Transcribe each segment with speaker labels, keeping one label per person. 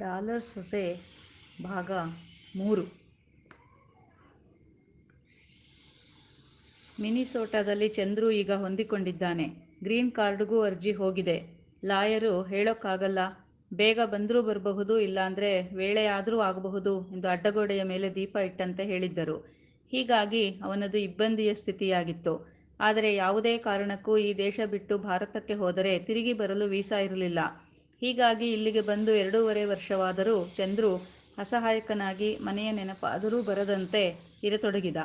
Speaker 1: Dollar ಸೊಸೆ ಭಾಗ ಮೂರು. ಮಿನಿಸೋಟಾದಲ್ಲಿ ಚಂದ್ರು ಈಗ ಹೊಂದಿಕೊಂಡಿದ್ದಾನೆ. ಗ್ರೀನ್ ಕಾರ್ಡ್ಗೂ ಅರ್ಜಿ ಹೋಗಿದೆ. ಲಾಯರು ಹೇಳೋಕ್ಕಾಗಲ್ಲ. ಬೇಗ ಬಂದರೂ ಬರಬಹುದು, ಇಲ್ಲಾಂದರೆ ವೇಳೆಯಾದರೂ ಆಗಬಹುದು ಎಂದು ಅಡ್ಡಗೋಡೆಯ ಮೇಲೆ ದೀಪ ಇಟ್ಟಂತೆ ಹೇಳಿದ್ದರು. ಹೀಗಾಗಿ ಅವನದು ಇಬ್ಬಂದಿಯ ಸ್ಥಿತಿಯಾಗಿತ್ತು. ಆದರೆ ಯಾವುದೇ ಕಾರಣಕ್ಕೂ ಈ ದೇಶ ಬಿಟ್ಟು ಭಾರತಕ್ಕೆ ಹೋದರೆ ತಿರುಗಿ ಬರಲು ವೀಸಾ ಇರಲಿಲ್ಲ. ಹೀಗಾಗಿ ಇಲ್ಲಿಗೆ ಬಂದು ಎರಡೂವರೆ ವರ್ಷವಾದರೂ ಚಂದ್ರು ಅಸಹಾಯಕನಾಗಿ ಮನೆಯ ನೆನಪಾದರೂ ಬರದಂತೆ ಇರತೊಡಗಿದ.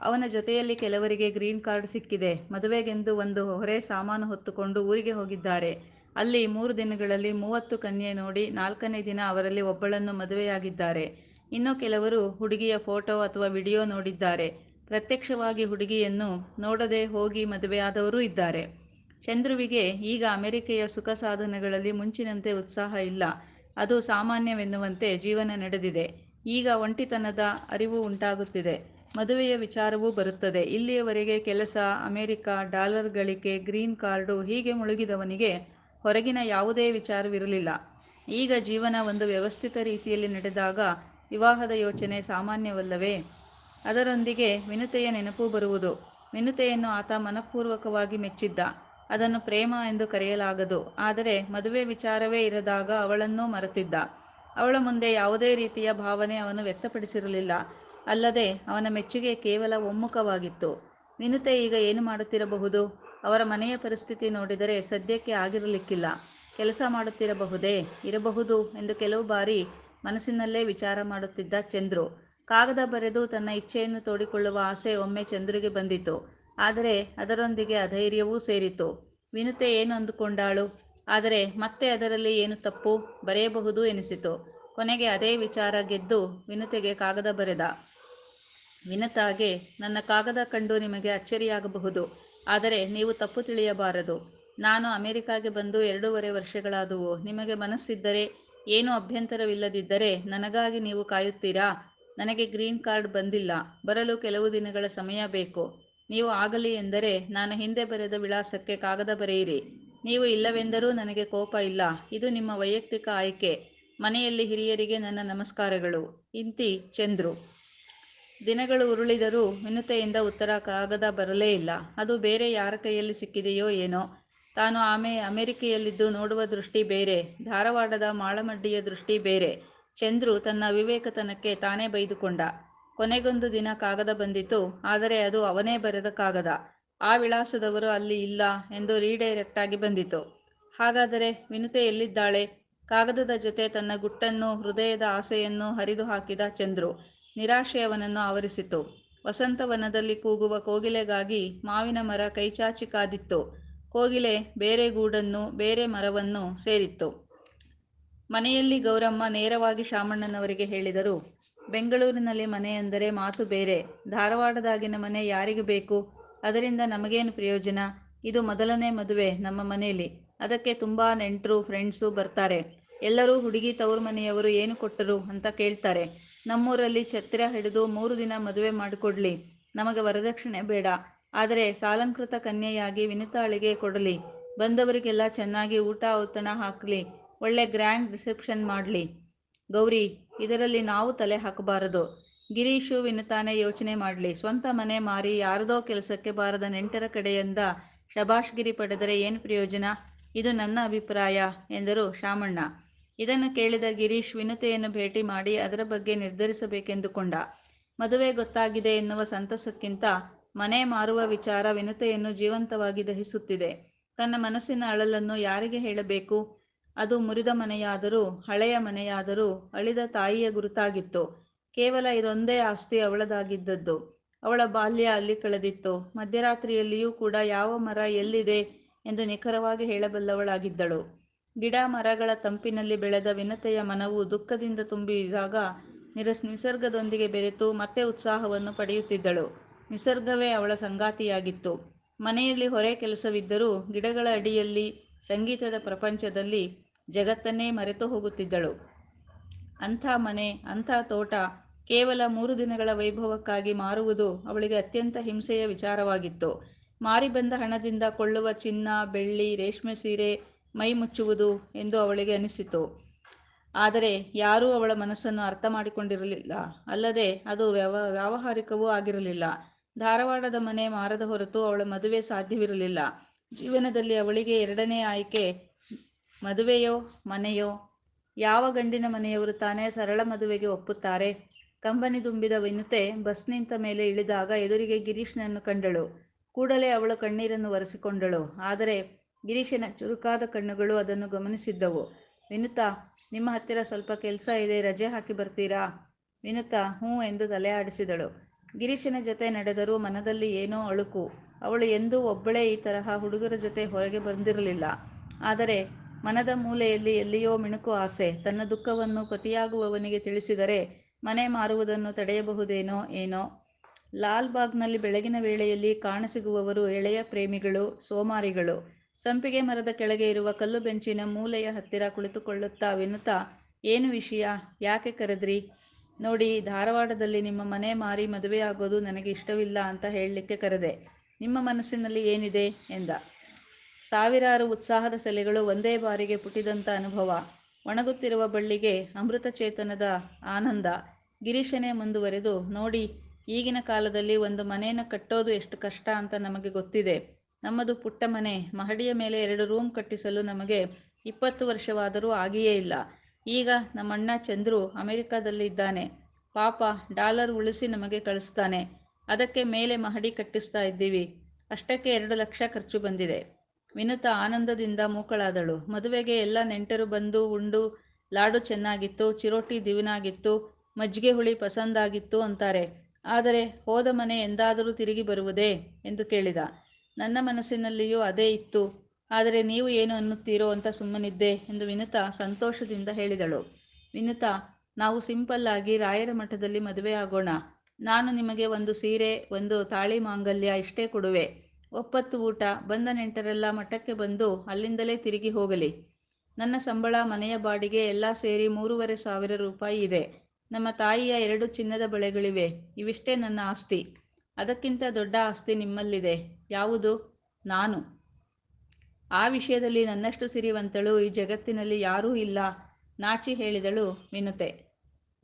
Speaker 1: ಅವನ ಜೊತೆಯಲ್ಲಿ ಕೆಲವರಿಗೆ ಗ್ರೀನ್ ಕಾರ್ಡ್ ಸಿಕ್ಕಿದೆ. ಮದುವೆಗೆಂದು ಒಂದು ಹೊರೆ ಸಾಮಾನು ಹೊತ್ತುಕೊಂಡು ಊರಿಗೆ ಹೋಗಿದ್ದಾರೆ. ಅಲ್ಲಿ ಮೂರು ದಿನಗಳಲ್ಲಿ ಮೂವತ್ತು ಕನ್ಯೆ ನೋಡಿ ನಾಲ್ಕನೇ ದಿನ ಅವರಲ್ಲಿ ಒಬ್ಬಳನ್ನು ಮದುವೆಯಾಗಿದ್ದಾರೆ. ಇನ್ನು ಕೆಲವರು ಹುಡುಗಿಯ ಫೋಟೋ ಅಥವಾ ವಿಡಿಯೋ ನೋಡಿದ್ದಾರೆ. ಪ್ರತ್ಯಕ್ಷವಾಗಿ ಹುಡುಗಿಯನ್ನು ನೋಡದೆ ಹೋಗಿ ಮದುವೆಯಾದವರೂ ಇದ್ದಾರೆ. ಚಂದ್ರುವಿಗೆ ಈಗ ಅಮೆರಿಕೆಯ ಸುಖ ಸಾಧನೆಗಳಲ್ಲಿ ಮುಂಚಿನಂತೆ ಉತ್ಸಾಹ ಇಲ್ಲ. ಅದು ಸಾಮಾನ್ಯವೆನ್ನುವಂತೆ ಜೀವನ ನಡೆದಿದೆ. ಈಗ ಒಂಟಿತನದ ಅರಿವು ಉಂಟಾಗುತ್ತಿದೆ. ಮದುವೆಯ ವಿಚಾರವೂ ಬರುತ್ತದೆ. ಇಲ್ಲಿಯವರೆಗೆ ಕೆಲಸ, ಅಮೆರಿಕ, ಡಾಲರ್ ಗಳಿಕೆ, ಗ್ರೀನ್ ಕಾರ್ಡು ಹೀಗೆ ಮುಳುಗಿದವನಿಗೆ ಹೊರಗಿನ ಯಾವುದೇ ವಿಚಾರವಿರಲಿಲ್ಲ. ಈಗ ಜೀವನ ಒಂದು ವ್ಯವಸ್ಥಿತ ರೀತಿಯಲ್ಲಿ ನಡೆದಾಗ ವಿವಾಹದ ಯೋಚನೆ ಸಾಮಾನ್ಯವಲ್ಲವೇ? ಅದರೊಂದಿಗೆ ವಿನುತೆಯ ನೆನಪು ಬರುವುದು. ವಿನುತೆಯನ್ನು ಆತ ಮನಪೂರ್ವಕವಾಗಿ ಮೆಚ್ಚಿದ್ದ. ಅದನ್ನು ಪ್ರೇಮ ಎಂದು ಕರೆಯಲಾಗದು. ಆದರೆ ಮದುವೆ ವಿಚಾರವೇ ಇರದಾಗ ಅವಳನ್ನೂ ಮರೆತಿದ್ದ. ಅವಳ ಮುಂದೆ ಯಾವುದೇ ರೀತಿಯ ಭಾವನೆ ಅವನು ವ್ಯಕ್ತಪಡಿಸಿರಲಿಲ್ಲ. ಅಲ್ಲದೆ ಅವನ ಮೆಚ್ಚುಗೆ ಕೇವಲ ಒಮ್ಮುಖವಾಗಿತ್ತು. ವಿನುತೆ ಈಗ ಏನು ಮಾಡುತ್ತಿರಬಹುದು? ಅವರ ಮನೆಯ ಪರಿಸ್ಥಿತಿ ನೋಡಿದರೆ ಸದ್ಯಕ್ಕೆ ಆಗಿರಲಿಕ್ಕಿಲ್ಲ. ಕೆಲಸ ಮಾಡುತ್ತಿರಬಹುದೇ? ಇರಬಹುದು ಎಂದು ಕೆಲವು ಬಾರಿ ಮನಸ್ಸಿನಲ್ಲೇ ವಿಚಾರ ಮಾಡುತ್ತಿದ್ದ ಚಂದ್ರು. ಕಾಗದ ಬರೆದು ತನ್ನ ಇಚ್ಛೆಯನ್ನು ತೋಡಿಕೊಳ್ಳುವ ಆಸೆ ಒಮ್ಮೆ ಚಂದ್ರುಗೆ ಬಂದಿತು ಆದರೆ ಅದರೊಂದಿಗೆ ಅಧೈರ್ಯವೂ ಸೇರಿತು. ವಿನುತೆ ಏನು ಅಂದುಕೊಂಡಾಳು? ಆದರೆ ಮತ್ತೆ ಅದರಲ್ಲಿ ಏನು ತಪ್ಪು? ಬರೆಯಬಹುದು ಎನಿಸಿತು. ಕೊನೆಗೆ ಅದೇ ವಿಚಾರ ಗೆದ್ದು ವಿನುತೆಗೆ ಕಾಗದ ಬರೆದ. ವಿನತಾಗೆ, ನನ್ನ ಕಾಗದ ಕಂಡು ನಿಮಗೆ ಅಚ್ಚರಿಯಾಗಬಹುದು. ಆದರೆ ನೀವು ತಪ್ಪು ತಿಳಿಯಬಾರದು. ನಾನು ಅಮೆರಿಕಾಗೆ ಬಂದು ಎರಡೂವರೆ ವರ್ಷಗಳಾದವು. ನಿಮಗೆ ಮನಸ್ಸಿದ್ದರೆ, ಏನೂ ಅಭ್ಯಂತರವಿಲ್ಲದಿದ್ದರೆ ನನಗಾಗಿ ನೀವು ಕಾಯುತ್ತೀರಾ? ನನಗೆ ಗ್ರೀನ್ ಕಾರ್ಡ್ ಬಂದಿಲ್ಲ. ಬರಲು ಕೆಲವು ದಿನಗಳ ಸಮಯ ಬೇಕು. ನೀವು ಆಗಲಿ ಎಂದರೆ ನಾನು ಹಿಂದೆ ಬರೆದ ವಿಳಾಸಕ್ಕೆ ಕಾಗದ ಬರೆಯಿರಿ. ನೀವು ಇಲ್ಲವೆಂದರೂ ನನಗೆ ಕೋಪ ಇಲ್ಲ. ಇದು ನಿಮ್ಮ ವೈಯಕ್ತಿಕ ಆಯ್ಕೆ. ಮನೆಯಲ್ಲಿ ಹಿರಿಯರಿಗೆ ನನ್ನ ನಮಸ್ಕಾರಗಳು. ಇಂತಿ ಚಂದ್ರು. ದಿನಗಳು ಉರುಳಿದರೂ ವಿನುತೆಯಿಂದ ಉತ್ತರ ಕಾಗದ ಬರಲೇ ಇಲ್ಲ. ಅದು ಬೇರೆ ಯಾರ ಕೈಯಲ್ಲಿ ಸಿಕ್ಕಿದೆಯೋ ಏನೋ. ತಾನು ಆಮೆ ಅಮೆರಿಕೆಯಲ್ಲಿದ್ದು ನೋಡುವ ದೃಷ್ಟಿ ಬೇರೆ. ಧಾರವಾಡದ ಮಾಳಮಡ್ಡಿಯ ದೃಷ್ಟಿ ಬೇರೆ. ಚಂದ್ರು ತನ್ನ ವಿವೇಕತನಕ್ಕೆ ತಾನೇ ಬೈದುಕೊಂಡ. ಕೊನೆಗೊಂದು ದಿನ ಕಾಗದ ಬಂದಿತು ಆದರೆ ಅದು ಅವನೇ ಬರೆದ ಕಾಗದ. ಆ ವಿಳಾಸದವರು ಅಲ್ಲಿ ಇಲ್ಲ ಎಂದು ರೀಡೈರೆಕ್ಟ್ ಆಗಿ ಬಂದಿತು ಹಾಗಾದರೆ ವಿನುತೆ ಎಲ್ಲಿದ್ದಾಳೆ? ಕಾಗದದ ಜೊತೆ ತನ್ನ ಗುಟ್ಟನ್ನು, ಹೃದಯದ ಆಸೆಯನ್ನು ಹರಿದು ಹಾಕಿದ ಚಂದ್ರು ನಿರಾಶೆಯವನನ್ನು ಆವರಿಸಿತು ವಸಂತವನದಲ್ಲಿ ಕೂಗುವ ಕೋಗಿಲೆಗಾಗಿ ಮಾವಿನ ಮರ ಕೈಚಾಚಿ ಕಾದಿತ್ತು. ಕೋಗಿಲೆ ಬೇರೆ ಗೂಡನ್ನು, ಬೇರೆ ಮರವನ್ನು ಸೇರಿತ್ತು. ಮನೆಯಲ್ಲಿ ಗೌರಮ್ಮ ನೇರವಾಗಿ ಶಾಮಣ್ಣನವರಿಗೆ ಹೇಳಿದರು ಬೆಂಗಳೂರಿನಲ್ಲಿ ಮನೆ ಎಂದರೆ ಮಾತು ಬೇರೆ. ಧಾರವಾಡದಾಗಿನ ಮನೆ ಯಾರಿಗೆ ಬೇಕು? ಅದರಿಂದ ನಮಗೇನು ಪ್ರಯೋಜನ? ಇದು ಮೊದಲನೇ ಮದುವೆ ನಮ್ಮ ಮನೆಯಲ್ಲಿ. ಅದಕ್ಕೆ ತುಂಬ ನೆಂಟರು, ಫ್ರೆಂಡ್ಸು ಬರ್ತಾರೆ. ಎಲ್ಲರೂ ಹುಡುಗಿ ತವರು ಮನೆಯವರು ಏನು ಕೊಟ್ಟರು ಅಂತ ಕೇಳ್ತಾರೆ. ನಮ್ಮೂರಲ್ಲಿ ಛತ್ರ ಹಿಡಿದು ಮೂರು ದಿನ ಮದುವೆ ಮಾಡಿಕೊಡ್ಲಿ. ನಮಗೆ ವರದಕ್ಷಿಣೆ ಬೇಡ. ಆದರೆ ಸಾಲಂಕೃತ ಕನ್ಯೆಯಾಗಿ ವಿನುತಾಳಿಗೆ ಕೊಡಲಿ. ಬಂದವರಿಗೆಲ್ಲ ಚೆನ್ನಾಗಿ ಊಟ, ಔತಣ ಹಾಕಲಿ. ಒಳ್ಳೆ ಗ್ರ್ಯಾಂಡ್ ರಿಸೆಪ್ಷನ್ ಮಾಡಲಿ. ಗೌರಿ, ಇದರಲ್ಲಿ ನಾವು ತಲೆ ಹಾಕಬಾರದು. ಗಿರೀಶು ವಿನುತಾನೆ ಯೋಚನೆ ಮಾಡಲಿ. ಸ್ವಂತ ಮನೆ ಮಾರಿ ಯಾರದೋ ಕೆಲಸಕ್ಕೆ ಬಾರದ ನೆಂಟರ ಕಡೆಯಿಂದ ಶಬಾಷ್ಗಿರಿ ಪಡೆದರೆ ಏನು ಪ್ರಯೋಜನ? ಇದು ನನ್ನ ಅಭಿಪ್ರಾಯ, ಎಂದರು ಶಾಮಣ್ಣ. ಇದನ್ನು ಕೇಳಿದ ಗಿರೀಶ್ ವಿನತೆಯನ್ನು ಭೇಟಿ ಮಾಡಿ ಅದರ ಬಗ್ಗೆ ನಿರ್ಧರಿಸಬೇಕೆಂದುಕೊಂಡ. ಮದುವೆ ಗೊತ್ತಾಗಿದೆ ಎನ್ನುವ ಸಂತಸಕ್ಕಿಂತ ಮನೆ ಮಾರುವ ವಿಚಾರ ವಿನುತೆಯನ್ನು ಜೀವಂತವಾಗಿ ದಹಿಸುತ್ತಿದೆ. ತನ್ನ ಮನಸ್ಸಿನ ಅಳಲನ್ನು ಯಾರಿಗೆ ಹೇಳಬೇಕು? ಅದು ಮುರಿದ ಮನೆಯಾದರೂ ಹಳೆಯ ಮನೆಯಾದರೂ ಅಳಿದ ತಾಯಿಯ ಗುರುತಾಗಿತ್ತು. ಕೇವಲ ಇದೊಂದೇ ಆಸ್ತಿ ಅವಳದಾಗಿದ್ದದ್ದು. ಅವಳ ಬಾಲ್ಯ ಅಲ್ಲಿ ಕಳೆದಿತ್ತು. ಮಧ್ಯರಾತ್ರಿಯಲ್ಲಿಯೂ ಕೂಡ ಯಾವ ಮರ ಎಲ್ಲಿದೆ ಎಂದು ನಿಖರವಾಗಿ ಹೇಳಬಲ್ಲವಳಾಗಿದ್ದಳು. ಗಿಡ ಮರಗಳ ತಂಪಿನಲ್ಲಿ ಬೆಳೆದ ವಿನತೆಯ ಮನವು ದುಃಖದಿಂದ ತುಂಬಿದಾಗ ನಿರಸ್ ನಿಸರ್ಗದೊಂದಿಗೆ ಬೆರೆತು ಮತ್ತೆ ಉತ್ಸಾಹವನ್ನು ಪಡೆಯುತ್ತಿದ್ದಳು. ನಿಸರ್ಗವೇ ಅವಳ ಸಂಗಾತಿಯಾಗಿತ್ತು. ಮನೆಯಲ್ಲಿ ಹೊರೆ ಕೆಲಸವಿದ್ದರೂ ಗಿಡಗಳ ಅಡಿಯಲ್ಲಿ, ಸಂಗೀತದ ಪ್ರಪಂಚದಲ್ಲಿ ಜಗತ್ತನ್ನೇ ಮರೆತು ಹೋಗುತ್ತಿದ್ದಳು. ಅಂಥ ಮನೆ, ಅಂಥ ತೋಟ ಕೇವಲ ಮೂರು ದಿನಗಳ ವೈಭವಕ್ಕಾಗಿ ಮಾರುವುದು ಅವಳಿಗೆ ಅತ್ಯಂತ ಹಿಂಸೆಯ ವಿಚಾರವಾಗಿತ್ತು. ಮಾರಿ ಬಂದ ಹಣದಿಂದ ಕೊಳ್ಳುವ ಚಿನ್ನ, ಬೆಳ್ಳಿ, ರೇಷ್ಮೆ ಸೀರೆ ಮೈ ಮುಚ್ಚುವುದು ಎಂದು ಅವಳಿಗೆ ಅನಿಸಿತು. ಆದರೆ ಯಾರೂ ಅವಳ ಮನಸ್ಸನ್ನು ಅರ್ಥ ಮಾಡಿಕೊಂಡಿರಲಿಲ್ಲ. ಅಲ್ಲದೆ ಅದು ವ್ಯವ, ವ್ಯಾವಹಾರಿಕವೂ ಆಗಿರಲಿಲ್ಲ. ಧಾರವಾಡದ ಮನೆ ಮಾರದ ಹೊರತು ಅವಳ ಮದುವೆ ಸಾಧ್ಯವಿರಲಿಲ್ಲ. ಜೀವನದಲ್ಲಿ ಅವಳಿಗೆ ಎರಡನೇ ಆಯ್ಕೆ ಮದುವೆಯೋ, ಮನೆಯೋ, ಯಾವ ಗಂಡಿನ ಮನೆಯವರು ತಾನೇ ಸರಳ ಮದುವೆಗೆ ಒಪ್ಪುತ್ತಾರೆ? ಕಂಬನಿ ತುಂಬಿದ ವಿನುತೆ ಬಸ್ ನಿಂತ ಮೇಲೆ ಇಳಿದಾಗ ಎದುರಿಗೆ ಗಿರೀಶ್ನನ್ನು ಕಂಡಳು. ಕೂಡಲೇ ಅವಳು ಕಣ್ಣೀರನ್ನು ಒರೆಸಿಕೊಂಡಳು. ಆದರೆ ಗಿರೀಶನ ಚುರುಕಾದ ಕಣ್ಣುಗಳು ಅದನ್ನು ಗಮನಿಸಿದ್ದವು. ವಿನುತಾ, ನಿಮ್ಮ ಹತ್ತಿರ ಸ್ವಲ್ಪ ಕೆಲಸ ಇದೆ, ರಜೆ ಹಾಕಿ ಬರ್ತೀರಾ? ವಿನುತಾ, ಹ್ಞೂ ಎಂದು ತಲೆ ಆಡಿಸಿದಳು. ಗಿರೀಶನ ಜೊತೆ ನಡೆದರೂ ಮನದಲ್ಲಿ ಏನೋ ಅಳುಕು. ಅವಳು ಎಂದೂ ಒಬ್ಬಳೇ ಈ ತರಹ ಹುಡುಗರ ಜೊತೆ ಹೊರಗೆ ಬಂದಿರಲಿಲ್ಲ. ಆದರೆ ಮನದ ಮೂಲೆಯಲ್ಲಿ ಎಲ್ಲಿಯೋ ಮಿಣುಕು ಆಸೆ. ತನ್ನ ದುಃಖವನ್ನು ಪತಿಯಾಗುವವನಿಗೆ ತಿಳಿಸಿದರೆ ಮನೆ ಮಾರುವುದನ್ನು ತಡೆಯಬಹುದೇನೋ ಏನೋ. ಲಾಲ್ಬಾಗ್ನಲ್ಲಿ ಬೆಳಗಿನ ವೇಳೆಯಲ್ಲಿ ಕಾಣಸಿಗುವವರು ಎಳೆಯ ಪ್ರೇಮಿಗಳು, ಸೋಮಾರಿಗಳು. ಸಂಪಿಗೆ ಮರದ ಕೆಳಗೆ ಇರುವ ಕಲ್ಲು ಬೆಂಚಿನ ಮೂಲೆಯ ಹತ್ತಿರ ಕುಳಿತುಕೊಳ್ಳುತ್ತಾ ವಿನುತಾ, ಏನು ವಿಷಯ? ಯಾಕೆ ಕರೆದ್ರಿ? ನೋಡಿ, ಧಾರವಾಡದಲ್ಲಿ ನಿಮ್ಮ ಮನೆ ಮಾರಿ ಮದುವೆಯಾಗೋದು ನನಗೆ ಇಷ್ಟವಿಲ್ಲ ಅಂತ ಹೇಳಲಿಕ್ಕೆ ಕರೆದೆ. ನಿಮ್ಮ ಮನಸ್ಸಿನಲ್ಲಿ ಏನಿದೆ? ಎಂದ. ಸಾವಿರಾರು ಉತ್ಸಾಹದ ಸೆಲೆಗಳು ಒಂದೇ ಬಾರಿಗೆ ಪುಟಿದಂಥ ಅನುಭವ. ಒಣಗುತ್ತಿರುವ ಬಳ್ಳಿಗೆ ಅಮೃತ ಚೇತನದ ಆನಂದ. ಗಿರೀಶನೇ ಮುಂದುವರೆದು, ನೋಡಿ, ಈಗಿನ ಕಾಲದಲ್ಲಿ ಒಂದು ಮನೆಯನ್ನು ಕಟ್ಟೋದು ಎಷ್ಟು ಕಷ್ಟ ಅಂತ ನಮಗೆ ಗೊತ್ತಿದೆ. ನಮ್ಮದು ಪುಟ್ಟ ಮನೆ, ಮಹಡಿಯ ಮೇಲೆ ಎರಡು ರೂಮ್ ಕಟ್ಟಿಸಲು ನಮಗೆ ಇಪ್ಪತ್ತು ವರ್ಷವಾದರೂ ಆಗಿಯೇ ಇಲ್ಲ. ಈಗ ನಮ್ಮಣ್ಣ ಚಂದ್ರು ಅಮೆರಿಕಾದಲ್ಲಿ ಇದ್ದಾನೆ ಪಾಪ, ಡಾಲರ್ ಉಳಿಸಿ ನಮಗೆ ಕಳಿಸ್ತಾನೆ. ಅದಕ್ಕೆ ಮೇಲೆ ಮಹಡಿ ಕಟ್ಟಿಸ್ತಾ ಇದ್ದೀವಿ. ಅಷ್ಟಕ್ಕೆ ಎರಡು ಲಕ್ಷ ಖರ್ಚು ಬಂದಿದೆ. ವಿನುತಾ ಆನಂದದಿಂದ ಮೂಕಳಾದಳು. ಮದುವೆಗೆ ಎಲ್ಲ ನೆಂಟರು ಬಂದು ಉಂಡು, ಲಾಡು ಚೆನ್ನಾಗಿತ್ತು, ಚಿರೋಟಿ ದಿವಿನಾಗಿತ್ತು, ಮಜ್ಜಿಗೆ ಹುಳಿ ಪಸಂದಾಗಿತ್ತು ಅಂತಾರೆ. ಆದರೆ ಹೋದ ಮನೆ ಎಂದಾದರೂ ತಿರುಗಿ ಬರುವುದೇ ಎಂದು ಕೇಳಿದ. ನನ್ನ ಮನಸ್ಸಿನಲ್ಲಿಯೂ ಅದೇ ಇತ್ತು. ಆದರೆ ನೀವು ಏನು ಅನ್ನುತ್ತೀರೋ ಅಂತ ಸುಮ್ಮನಿದ್ದೆ ಎಂದು ವಿನುತಾ ಸಂತೋಷದಿಂದ ಹೇಳಿದಳು. ವಿನುತಾ, ನಾವು ಸಿಂಪಲ್ ಆಗಿ ರಾಯರ ಮಠದಲ್ಲಿ ಮದುವೆ ಆಗೋಣ. ನಾನು ನಿಮಗೆ ಒಂದು ಸೀರೆ, ಒಂದು ತಾಳಿ ಮಾಂಗಲ್ಯ ಇಷ್ಟೇ ಕೊಡುವೆ. ಒಪ್ಪತ್ತು ಊಟ, ಬಂದ ನೆಂಟರೆಲ್ಲ ಮಠಕ್ಕೆ ಬಂದು ಅಲ್ಲಿಂದಲೇ ತಿರುಗಿ ಹೋಗಲಿ. ನನ್ನ ಸಂಬಳ, ಮನೆಯ ಬಾಡಿಗೆ ಎಲ್ಲ ಸೇರಿ ಮೂರುವರೆ ಸಾವಿರ ರೂಪಾಯಿ ಇದೆ. ನಮ್ಮ ತಾಯಿಯ ಎರಡು ಚಿನ್ನದ ಬಳೆಗಳಿವೆ. ಇವಿಷ್ಟೇ ನನ್ನ ಆಸ್ತಿ. ಅದಕ್ಕಿಂತ ದೊಡ್ಡ ಆಸ್ತಿ ನಿಮ್ಮಲ್ಲಿದೆ. ಯಾವುದು? ನಾನು. ಆ ವಿಷಯದಲ್ಲಿ ನನ್ನಷ್ಟು ಸಿರಿವಂತಳು, ಈ ಜಗತ್ತಿನಲ್ಲಿ ಯಾರೂ ಇಲ್ಲ. ನಾಚಿ ಹೇಳಿದಳು ವಿನುತೆ.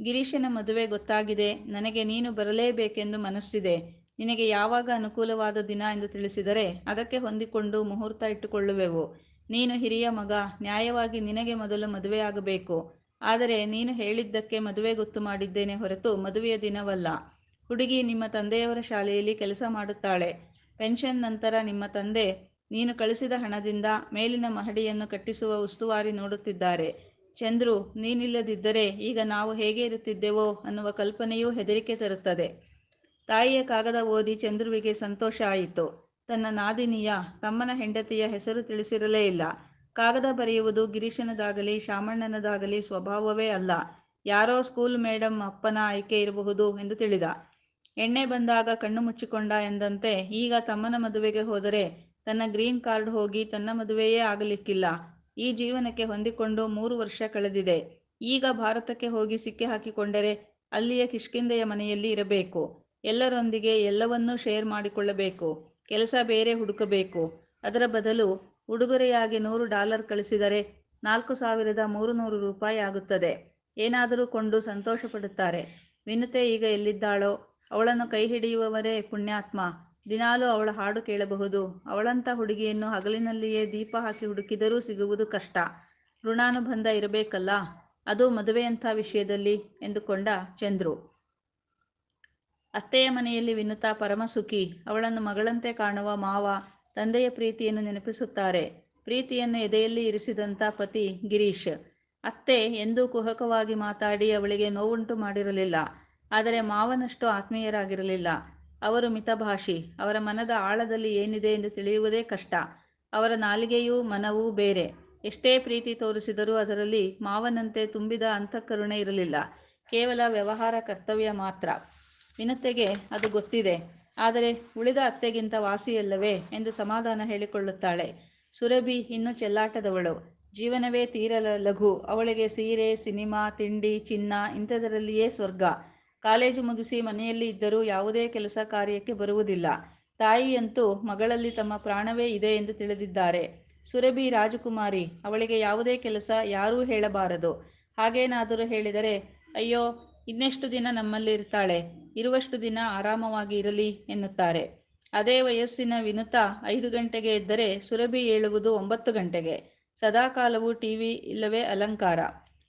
Speaker 1: ಗಿರೀಶನ ಮದುವೆ ಗೊತ್ತಾಗಿದೆ. ನನಗೆ ನೀನು ಬರಲೇಬೇಕೆಂದು ಮನಸ್ಸಿದೆ. ನಿನಗೆ ಯಾವಾಗ ಅನುಕೂಲವಾದ ದಿನ ಎಂದು ತಿಳಿಸಿದರೆ ಅದಕ್ಕೆ ಹೊಂದಿಕೊಂಡು ಮುಹೂರ್ತ ಇಟ್ಟುಕೊಳ್ಳುವೆವು. ನೀನು ಹಿರಿಯ ಮಗ, ನ್ಯಾಯವಾಗಿ ನಿನಗೆ ಮೊದಲು ಮದುವೆಯಾಗಬೇಕು. ಆದರೆ ನೀನು ಹೇಳಿದ್ದಕ್ಕೆ ಮದುವೆ ಗೊತ್ತು ಮಾಡಿದ್ದೇನೆ ಹೊರತು ಮದುವೆಯ ದಿನವಲ್ಲ. ಹುಡುಗಿ ನಿಮ್ಮ ತಂದೆಯವರ ಶಾಲೆಯಲ್ಲಿ ಕೆಲಸ ಮಾಡುತ್ತಾಳೆ. ಪೆನ್ಷನ್ ನಂತರ ನಿಮ್ಮ ತಂದೆ ನೀನು ಕಳಿಸಿದ ಹಣದಿಂದ ಮೇಲಿನ ಮಹಡಿಯನ್ನು ಕಟ್ಟಿಸುವ ಉಸ್ತುವಾರಿ ನೋಡುತ್ತಿದ್ದಾರೆ. ಚಂದ್ರು, ನೀನಿಲ್ಲದಿದ್ದರೆ ಈಗ ನಾವು ಹೇಗೆ ಇರುತ್ತಿದ್ದೆವೋ ಅನ್ನುವ ಕಲ್ಪನೆಯೂ ಹೆದರಿಕೆ ತರುತ್ತದೆ. ತಾಯಿಯ ಕಾಗದ ಓದಿ ಚಂದ್ರುವಿಗೆ ಸಂತೋಷ ಆಯಿತು. ತನ್ನ ನಾದಿನಿಯ, ತಮ್ಮನ ಹೆಂಡತಿಯ ಹೆಸರು ತಿಳಿಸಿರಲೇ ಇಲ್ಲ. ಕಾಗದ ಬರೆಯುವುದು ಗಿರೀಶನದಾಗಲಿ, ಶಾಮಣ್ಣನದಾಗಲಿ ಸ್ವಭಾವವೇ ಅಲ್ಲ. ಯಾರೋ ಸ್ಕೂಲ್ ಮೇಡಮ್ ಅಪ್ಪನ ಆಯ್ಕೆ ಇರಬಹುದು ಎಂದು ತಿಳಿದ. ಎಣ್ಣೆ ಬಂದಾಗ ಕಣ್ಣು ಮುಚ್ಚಿಕೊಂಡ ಎಂದಂತೆ ಈಗ ತಮ್ಮನ ಮದುವೆಗೆ ಹೋದರೆ ತನ್ನ ಗ್ರೀನ್ ಕಾರ್ಡ್ ಹೋಗಿ ತನ್ನ ಮದುವೆಯೇ ಆಗಲಿಕ್ಕಿಲ್ಲ. ಈ ಜೀವನಕ್ಕೆ ಹೊಂದಿಕೊಂಡು ಮೂರು ವರ್ಷ ಕಳೆದಿದೆ. ಈಗ ಭಾರತಕ್ಕೆ ಹೋಗಿ ಸಿಕ್ಕಿ ಹಾಕಿಕೊಂಡರೆ ಅಲ್ಲಿಯ ಕಿಷ್ಕಿಂದೆಯ ಮನೆಯಲ್ಲಿ ಇರಬೇಕು. ಎಲ್ಲರೊಂದಿಗೆ ಎಲ್ಲವನ್ನೂ ಶೇರ್ ಮಾಡಿಕೊಳ್ಳಬೇಕು, ಕೆಲಸ ಬೇರೆ ಹುಡುಕಬೇಕು. ಅದರ ಬದಲು ಉಡುಗೊರೆಯಾಗಿ ನೂರು ಡಾಲರ್ ಕಳಿಸಿದರೆ ನಾಲ್ಕು ಸಾವಿರದ ಮೂರು ನೂರು ರೂಪಾಯಿ ಆಗುತ್ತದೆ. ಏನಾದರೂ ಕೊಂಡು ಸಂತೋಷ ಪಡುತ್ತಾರೆ ವಿನುತೆ ಈಗ ಎಲ್ಲಿದ್ದಾಳೋ? ಅವಳನ್ನು ಕೈ ಹಿಡಿಯುವವರೇ ಪುಣ್ಯಾತ್ಮ. ದಿನಾಲೂ ಅವಳ ಹಾಡು ಕೇಳಬಹುದು. ಅವಳಂಥ ಹುಡುಗಿಯನ್ನು ಹಗಲಿನಲ್ಲಿಯೇ ದೀಪ ಹಾಕಿ ಹುಡುಕಿದರೂ ಸಿಗುವುದು ಕಷ್ಟ. ಋಣಾನುಬಂಧ ಇರಬೇಕಲ್ಲ? ಅದು ಮದುವೆಯಂಥ ವಿಷಯದಲ್ಲಿ? ಎಂದುಕೊಂಡ ಚಂದ್ರು. ಅತ್ತೆಯ ಮನೆಯಲ್ಲಿ ವಿನುತಾ ಪರಮಸುಖಿ, ಅವಳನ್ನು ಮಗಳಂತೆ ಕಾಣುವ ಮಾವ ತಂದೆಯ ಪ್ರೀತಿಯನ್ನು ನೆನಪಿಸುತ್ತಾರೆ. ಪ್ರೀತಿಯನ್ನು ಎದೆಯಲ್ಲಿ ಇರಿಸಿದಂಥ ಪತಿ ಗಿರೀಶ್. ಅತ್ತೆ ಎಂದೂ ಕುಹಕವಾಗಿ ಮಾತಾಡಿ ಅವಳಿಗೆ ನೋವುಂಟು ಮಾಡಿರಲಿಲ್ಲ. ಆದರೆ ಮಾವನಷ್ಟು ಆತ್ಮೀಯರಾಗಿರಲಿಲ್ಲ. ಅವರು ಮಿತಭಾಷಿ. ಅವರ ಮನದ ಆಳದಲ್ಲಿ ಏನಿದೆ ಎಂದು ತಿಳಿಯುವುದೇ ಕಷ್ಟ. ಅವರ ನಾಲಿಗೆಯೂ ಮನವೂ ಬೇರೆ. ಎಷ್ಟೇ ಪ್ರೀತಿ ತೋರಿಸಿದರೂ ಅದರಲ್ಲಿ ಮಾವನಂತೆ ತುಂಬಿದ ಅಂತಃಕರುಣೆ ಇರಲಿಲ್ಲ. ಕೇವಲ ವ್ಯವಹಾರ ಕರ್ತವ್ಯ ಮಾತ್ರ. ವಿನತೆಗೆ ಅದು ಗೊತ್ತಿದೆ. ಆದರೆ ಉಳಿದ ಅತ್ತೆಗಿಂತ ವಾಸಿಯಲ್ಲವೇ ಎಂದು ಸಮಾಧಾನ ಹೇಳಿಕೊಳ್ಳುತ್ತಾಳೆ. ಸುರಭಿ ಇನ್ನು ಚೆಲ್ಲಾಟದವಳು. ಜೀವನವೇ ತೀರ ಲಘು. ಅವಳಿಗೆ ಸೀರೆ, ಸಿನಿಮಾ, ತಿಂಡಿ, ಚಿನ್ನ ಇಂಥದರಲ್ಲಿಯೇ ಸ್ವರ್ಗ. ಕಾಲೇಜು ಮುಗಿಸಿ ಮನೆಯಲ್ಲಿ ಇದ್ದರೂ ಯಾವುದೇ ಕೆಲಸ ಕಾರ್ಯಕ್ಕೆ ಬರುವುದಿಲ್ಲ. ತಾಯಿಯಂತೂ ಮಗಳಲ್ಲಿ ತಮ್ಮ ಪ್ರಾಣವೇ ಇದೆ ಎಂದು ತಿಳಿದಿದ್ದಾರೆ. ಸುರಭಿ ರಾಜಕುಮಾರಿ, ಅವಳಿಗೆ ಯಾವುದೇ ಕೆಲಸ ಯಾರೂ ಹೇಳಬಾರದು. ಹಾಗೇನಾದರೂ ಹೇಳಿದರೆ, ಅಯ್ಯೋ ಇನ್ನೆಷ್ಟು ದಿನ ನಮ್ಮಲ್ಲಿ ಇರ್ತಾಳೆ? ಇರುವಷ್ಟು ದಿನ ಆರಾಮವಾಗಿ ಇರಲಿ ಎನ್ನುತ್ತಾರೆ. ಅದೇ ವಯಸ್ಸಿನ ವಿನುತ ಐದು ಗಂಟೆಗೆ ಎದ್ದರೆ ಸುರಭಿ ಏಳುವುದು ಒಂಬತ್ತು ಗಂಟೆಗೆ. ಸದಾಕಾಲವೂ ಟಿವಿ ಇಲ್ಲವೇ ಅಲಂಕಾರ.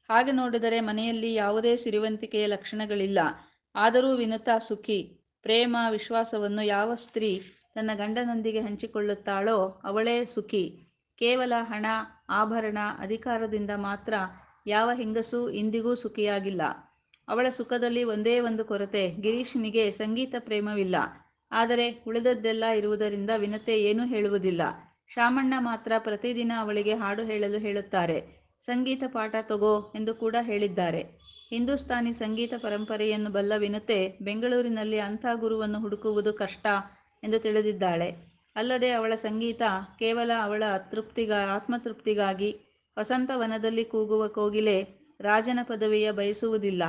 Speaker 1: ಹಾಗೆ ನೋಡಿದರೆ ಮನೆಯಲ್ಲಿ ಯಾವುದೇ ಸಿರಿವಂತಿಕೆಯ ಲಕ್ಷಣಗಳಿಲ್ಲ. ಆದರೂ ವಿನುತ ಸುಖಿ. ಪ್ರೇಮ, ವಿಶ್ವಾಸವನ್ನು ಯಾವ ಸ್ತ್ರೀ ತನ್ನ ಗಂಡನೊಂದಿಗೆ ಹಂಚಿಕೊಳ್ಳುತ್ತಾಳೋ ಅವಳೇ ಸುಖಿ. ಕೇವಲ ಹಣ, ಆಭರಣ, ಅಧಿಕಾರದಿಂದ ಮಾತ್ರ ಯಾವ ಹೆಂಗಸೂ ಇಂದಿಗೂ ಸುಖಿಯಾಗಿಲ್ಲ. ಅವಳ ಸುಖದಲ್ಲಿ ಒಂದೇ ಒಂದು ಕೊರತೆ, ಗಿರೀಶನಿಗೆ ಸಂಗೀತ ಪ್ರೇಮವಿಲ್ಲ. ಆದರೆ ಉಳಿದದ್ದೆಲ್ಲ ಇರುವುದರಿಂದ ವಿನತೆ ಏನೂ ಹೇಳುವುದಿಲ್ಲ. ಶಾಮಣ್ಣ ಮಾತ್ರ ಪ್ರತಿದಿನ ಅವಳಿಗೆ ಹಾಡು ಹೇಳಲು ಹೇಳುತ್ತಾರೆ. ಸಂಗೀತ ಪಾಠ ತಗೋ ಎಂದು ಕೂಡ ಹೇಳಿದ್ದಾರೆ. ಹಿಂದೂಸ್ತಾನಿ ಸಂಗೀತ ಪರಂಪರೆಯನ್ನು ಬಲ್ಲ ವಿನತೆ ಬೆಂಗಳೂರಿನಲ್ಲಿ ಅಂಥ ಗುರುವನ್ನು ಹುಡುಕುವುದು ಕಷ್ಟ ಎಂದು ತಿಳಿದಿದ್ದಾಳೆ. ಅಲ್ಲದೆ ಅವಳ ಸಂಗೀತ ಕೇವಲ ಅವಳ ತೃಪ್ತಿಗ, ಆತ್ಮತೃಪ್ತಿಗಾಗಿ, ವಸಂತ ವನದಲ್ಲಿ ಕೂಗುವ ಕೋಗಿಲೆ ರಾಜನ ಪದವಿಯ ಬಯಸುವುದಿಲ್ಲ.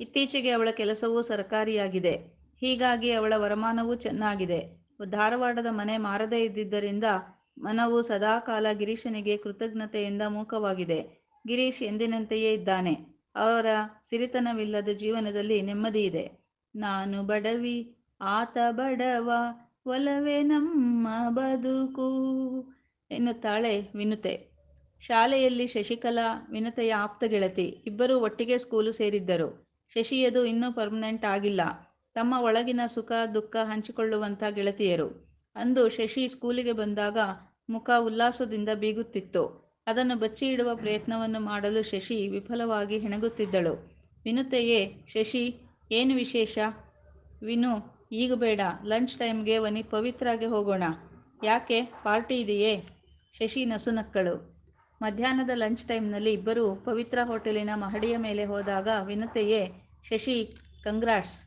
Speaker 1: ಇತ್ತೀಚೆಗೆ ಅವಳ ಕೆಲಸವೂ ಸರಕಾರಿಯಾಗಿದೆ. ಹೀಗಾಗಿ ಅವಳ ವರಮಾನವೂ ಚೆನ್ನಾಗಿದೆ. ಧಾರವಾಡದ ಮನೆ ಮಾರದೇ ಇದ್ದಿದ್ದರಿಂದ ಮನವು ಸದಾಕಾಲ ಗಿರೀಶನಿಗೆ ಕೃತಜ್ಞತೆಯಿಂದ ಮೂಕವಾಗಿದೆ. ಗಿರೀಶ್ ಎಂದಿನಂತೆಯೇ ಇದ್ದಾನೆ. ಅವರ ಸಿರಿತನವಿಲ್ಲದ ಜೀವನದಲ್ಲಿ ನೆಮ್ಮದಿ ಇದೆ. ನಾನು ಬಡವಿ, ಆತ ಬಡವ, ಒಲವೇ ನಮ್ಮ ಬದುಕು ಎನ್ನುತ್ತಾಳೆ ವಿನುತೆ. ಶಾಲೆಯಲ್ಲಿ ಶಶಿಕಲಾ, ವಿನತೆಯ ಆಪ್ತ ಗೆಳತಿ, ಇಬ್ಬರೂ ಒಟ್ಟಿಗೆ ಸ್ಕೂಲು ಸೇರಿದ್ದರು. ಶಶಿಯದು ಇನ್ನೂ ಪರ್ಮನೆಂಟ್ ಆಗಿಲ್ಲ. ತಮ್ಮ ಒಳಗಿನ ಸುಖ, ದುಃಖ ಹಂಚಿಕೊಳ್ಳುವಂಥ ಗೆಳತಿಯರು. ಅಂದು ಶಶಿ ಸ್ಕೂಲಿಗೆ ಬಂದಾಗ ಮುಖ ಉಲ್ಲಾಸದಿಂದ ಬೀಗುತ್ತಿತ್ತು. ಅದನ್ನು ಬಚ್ಚಿ ಇಡುವ ಪ್ರಯತ್ನವನ್ನು ಮಾಡಲು ಶಶಿ ವಿಫಲವಾಗಿ ಹೆಣಗುತ್ತಿದ್ದಳು. ವಿನುತೆಯೇ, ಶಶಿ, ಏನು ವಿಶೇಷ? ವಿನು, ಈಗ ಬೇಡ ಲಂಚ್ ಟೈಮ್ಗೆ ವನಿ ಪವಿತ್ರಾಗೆ ಹೋಗೋಣ. ಯಾಕೆ? ಪಾರ್ಟಿ ಇದೆಯೇ? ಶಶಿ ನಸುನಕ್ಕಳು ಮಧ್ಯಾಹ್ನದ ಲಂಚ್ ಟೈಮ್ನಲ್ಲಿ ಇಬ್ಬರು ಪವಿತ್ರ ಹೋಟೆಲಿನ ಮಹಡಿಯ ಮೇಲೆ ಹೋದಾಗ ವಿನುತೆಯೇ, ಶಶಿ, ಕಂಗ್ರಾಟ್ಸ್.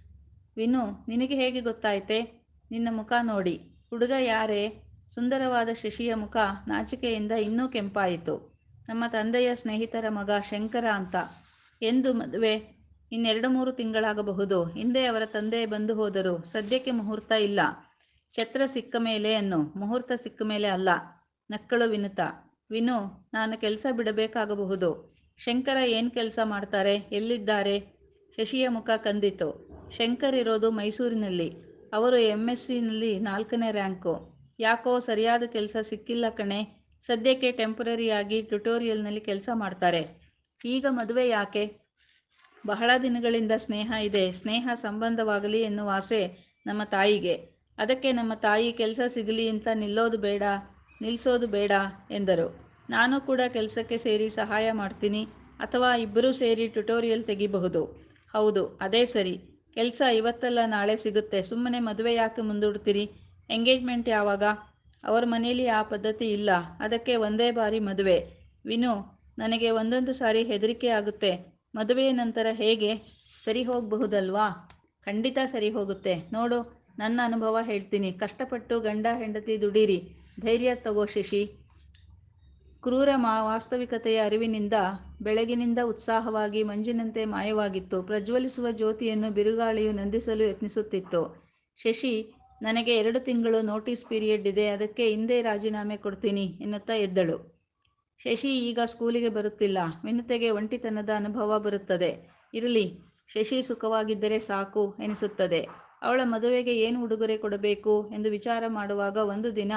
Speaker 1: ವಿನು, ನಿನಗೆ ಹೇಗೆ ಗೊತ್ತಾಯ್ತೆ? ನಿನ್ನ ಮುಖ ನೋಡಿ. ಹುಡುಗ ಯಾರೇ? ಸುಂದರವಾದ ಶಶಿಯ ಮುಖ ನಾಚಿಕೆಯಿಂದ ಇನ್ನೂ ಕೆಂಪಾಯಿತು. ನಮ್ಮ ತಂದೆಯ ಸ್ನೇಹಿತರ ಮಗ ಶಂಕರ ಅಂತ. ಎಂದು ಮದುವೆ. ಇನ್ನೆರಡು ಮೂರು ತಿಂಗಳಾಗಬಹುದು. ಹಿಂದೆ ಅವರ ತಂದೆ ಬಂದು ಹೋದರು ಸದ್ಯಕ್ಕೆ ಮುಹೂರ್ತ ಇಲ್ಲ. ಛತ್ರ ಸಿಕ್ಕ ಮೇಲೆ ಅನ್ನು. ಮುಹೂರ್ತ ಸಿಕ್ಕ ಮೇಲೆ ಅಲ್ಲ. ನಕ್ಕಳು ವಿನುತ. ವಿನು, ನಾನು ಕೆಲಸ ಬಿಡಬೇಕಾಗಬಹುದು. ಶಂಕರ ಏನು ಕೆಲಸ ಮಾಡ್ತಾರೆ? ಎಲ್ಲಿದ್ದಾರೆ? ಶಶಿಯ ಮುಖ ಕಂದಿತು. ಶಂಕರ್ ಇರೋದು ಮೈಸೂರಿನಲ್ಲಿ. ಅವರು ಎಂ ಎಸ್ ಸಿನಲ್ಲಿ ನಾಲ್ಕನೇ ರ್ಯಾಂಕು. ಯಾಕೋ ಸರಿಯಾದ ಕೆಲಸ ಸಿಕ್ಕಿಲ್ಲ ಕಣೆ. ಸದ್ಯಕ್ಕೆ ಟೆಂಪರರಿಯಾಗಿ ಟ್ಯುಟೋರಿಯಲ್ನಲ್ಲಿ ಕೆಲಸ ಮಾಡ್ತಾರೆ. ಈಗ ಮದುವೆ ಯಾಕೆ? ಬಹಳ ದಿನಗಳಿಂದ ಸ್ನೇಹ ಇದೆ. ಸ್ನೇಹ ಸಂಬಂಧವಾಗಲಿ ಎನ್ನುವ ಆಸೆ ನಮ್ಮ ತಾಯಿಗೆ. ಅದಕ್ಕೆ ನಮ್ಮ ತಾಯಿ ಕೆಲಸ ಸಿಗಲಿ ಅಂತ ನಿಲ್ಲೋದು ಬೇಡ. ನಿಲ್ಲಿಸೋದು ಬೇಡ ಎಂದರು. ನಾನು ಕೂಡ ಕೆಲಸಕ್ಕೆ ಸೇರಿ ಸಹಾಯ ಮಾಡ್ತೀನಿ ಅಥವಾ ಇಬ್ಬರೂ ಸೇರಿ ಟ್ಯುಟೋರಿಯಲ್ ತೆಗಿಬಹುದು. ಹೌದು, ಅದೇ ಸರಿ. ಕೆಲಸ ಇವತ್ತಲ್ಲ, ನಾಳೆ ಸಿಗುತ್ತೆ. ಸುಮ್ಮನೆ ಮದುವೆ ಯಾಕೆ ಮುಂದೂಡ್ತೀರಿ? ಎಂಗೇಜ್ಮೆಂಟ್ ಯಾವಾಗ? ಅವ್ರ ಮನೇಲಿ ಆ ಪದ್ಧತಿ ಇಲ್ಲ. ಅದಕ್ಕೆ ಒಂದೇ ಬಾರಿ ಮದುವೆ. ವಿನು, ನನಗೆ ಒಂದೊಂದು ಸಾರಿ ಹೆದರಿಕೆ ಆಗುತ್ತೆ. ಮದುವೆಯ ನಂತರ ಹೇಗೆ? ಸರಿ ಹೋಗಬಹುದಲ್ವಾ? ಖಂಡಿತ ಸರಿ ಹೋಗುತ್ತೆ. ನೋಡು, ನನ್ನ ಅನುಭವ ಹೇಳ್ತೀನಿ. ಕಷ್ಟಪಟ್ಟು ಗಂಡ ಹೆಂಡತಿ ದುಡೀರಿ. ಧೈರ್ಯ ತಗೋ ಶಶಿ. ಕ್ರೂರ ಮಾ ವಾಸ್ತವಿಕತೆಯ ಅರಿವಿನಿಂದ, ಬೆಳಗಿನಿಂದ ಉತ್ಸಾಹವಾಗಿ ಮಂಜಿನಂತೆ ಮಾಯವಾಗಿತ್ತು. ಪ್ರಜ್ವಲಿಸುವ ಜ್ಯೋತಿಯನ್ನು ಬಿರುಗಾಳಿಯು ನಂದಿಸಲು ಯತ್ನಿಸುತ್ತಿತ್ತು. ಶಶಿ, ನನಗೆ ಎರಡು ತಿಂಗಳು ನೋಟಿಸ್ ಪೀರಿಯಡ್ ಇದೆ, ಅದಕ್ಕೆ ಹಿಂದೆ ರಾಜೀನಾಮೆ ಕೊಡ್ತೀನಿ ಎನ್ನುತ್ತಾ ಎದ್ದಳು. ಶಶಿ ಈಗ ಸ್ಕೂಲಿಗೆ ಬರುತ್ತಿಲ್ಲ. ವಿನತೆಗೆ ಒಂಟಿತನದ ಅನುಭವ ಬರುತ್ತದೆ. ಇರಲಿ, ಶಶಿ ಸುಖವಾಗಿದ್ದರೆ ಸಾಕು ಎನಿಸುತ್ತದೆ. ಅವಳ ಮದುವೆಗೆ ಏನು ಉಡುಗೊರೆ ಕೊಡಬೇಕು ಎಂದು ವಿಚಾರ ಮಾಡುವಾಗ ಒಂದು ದಿನ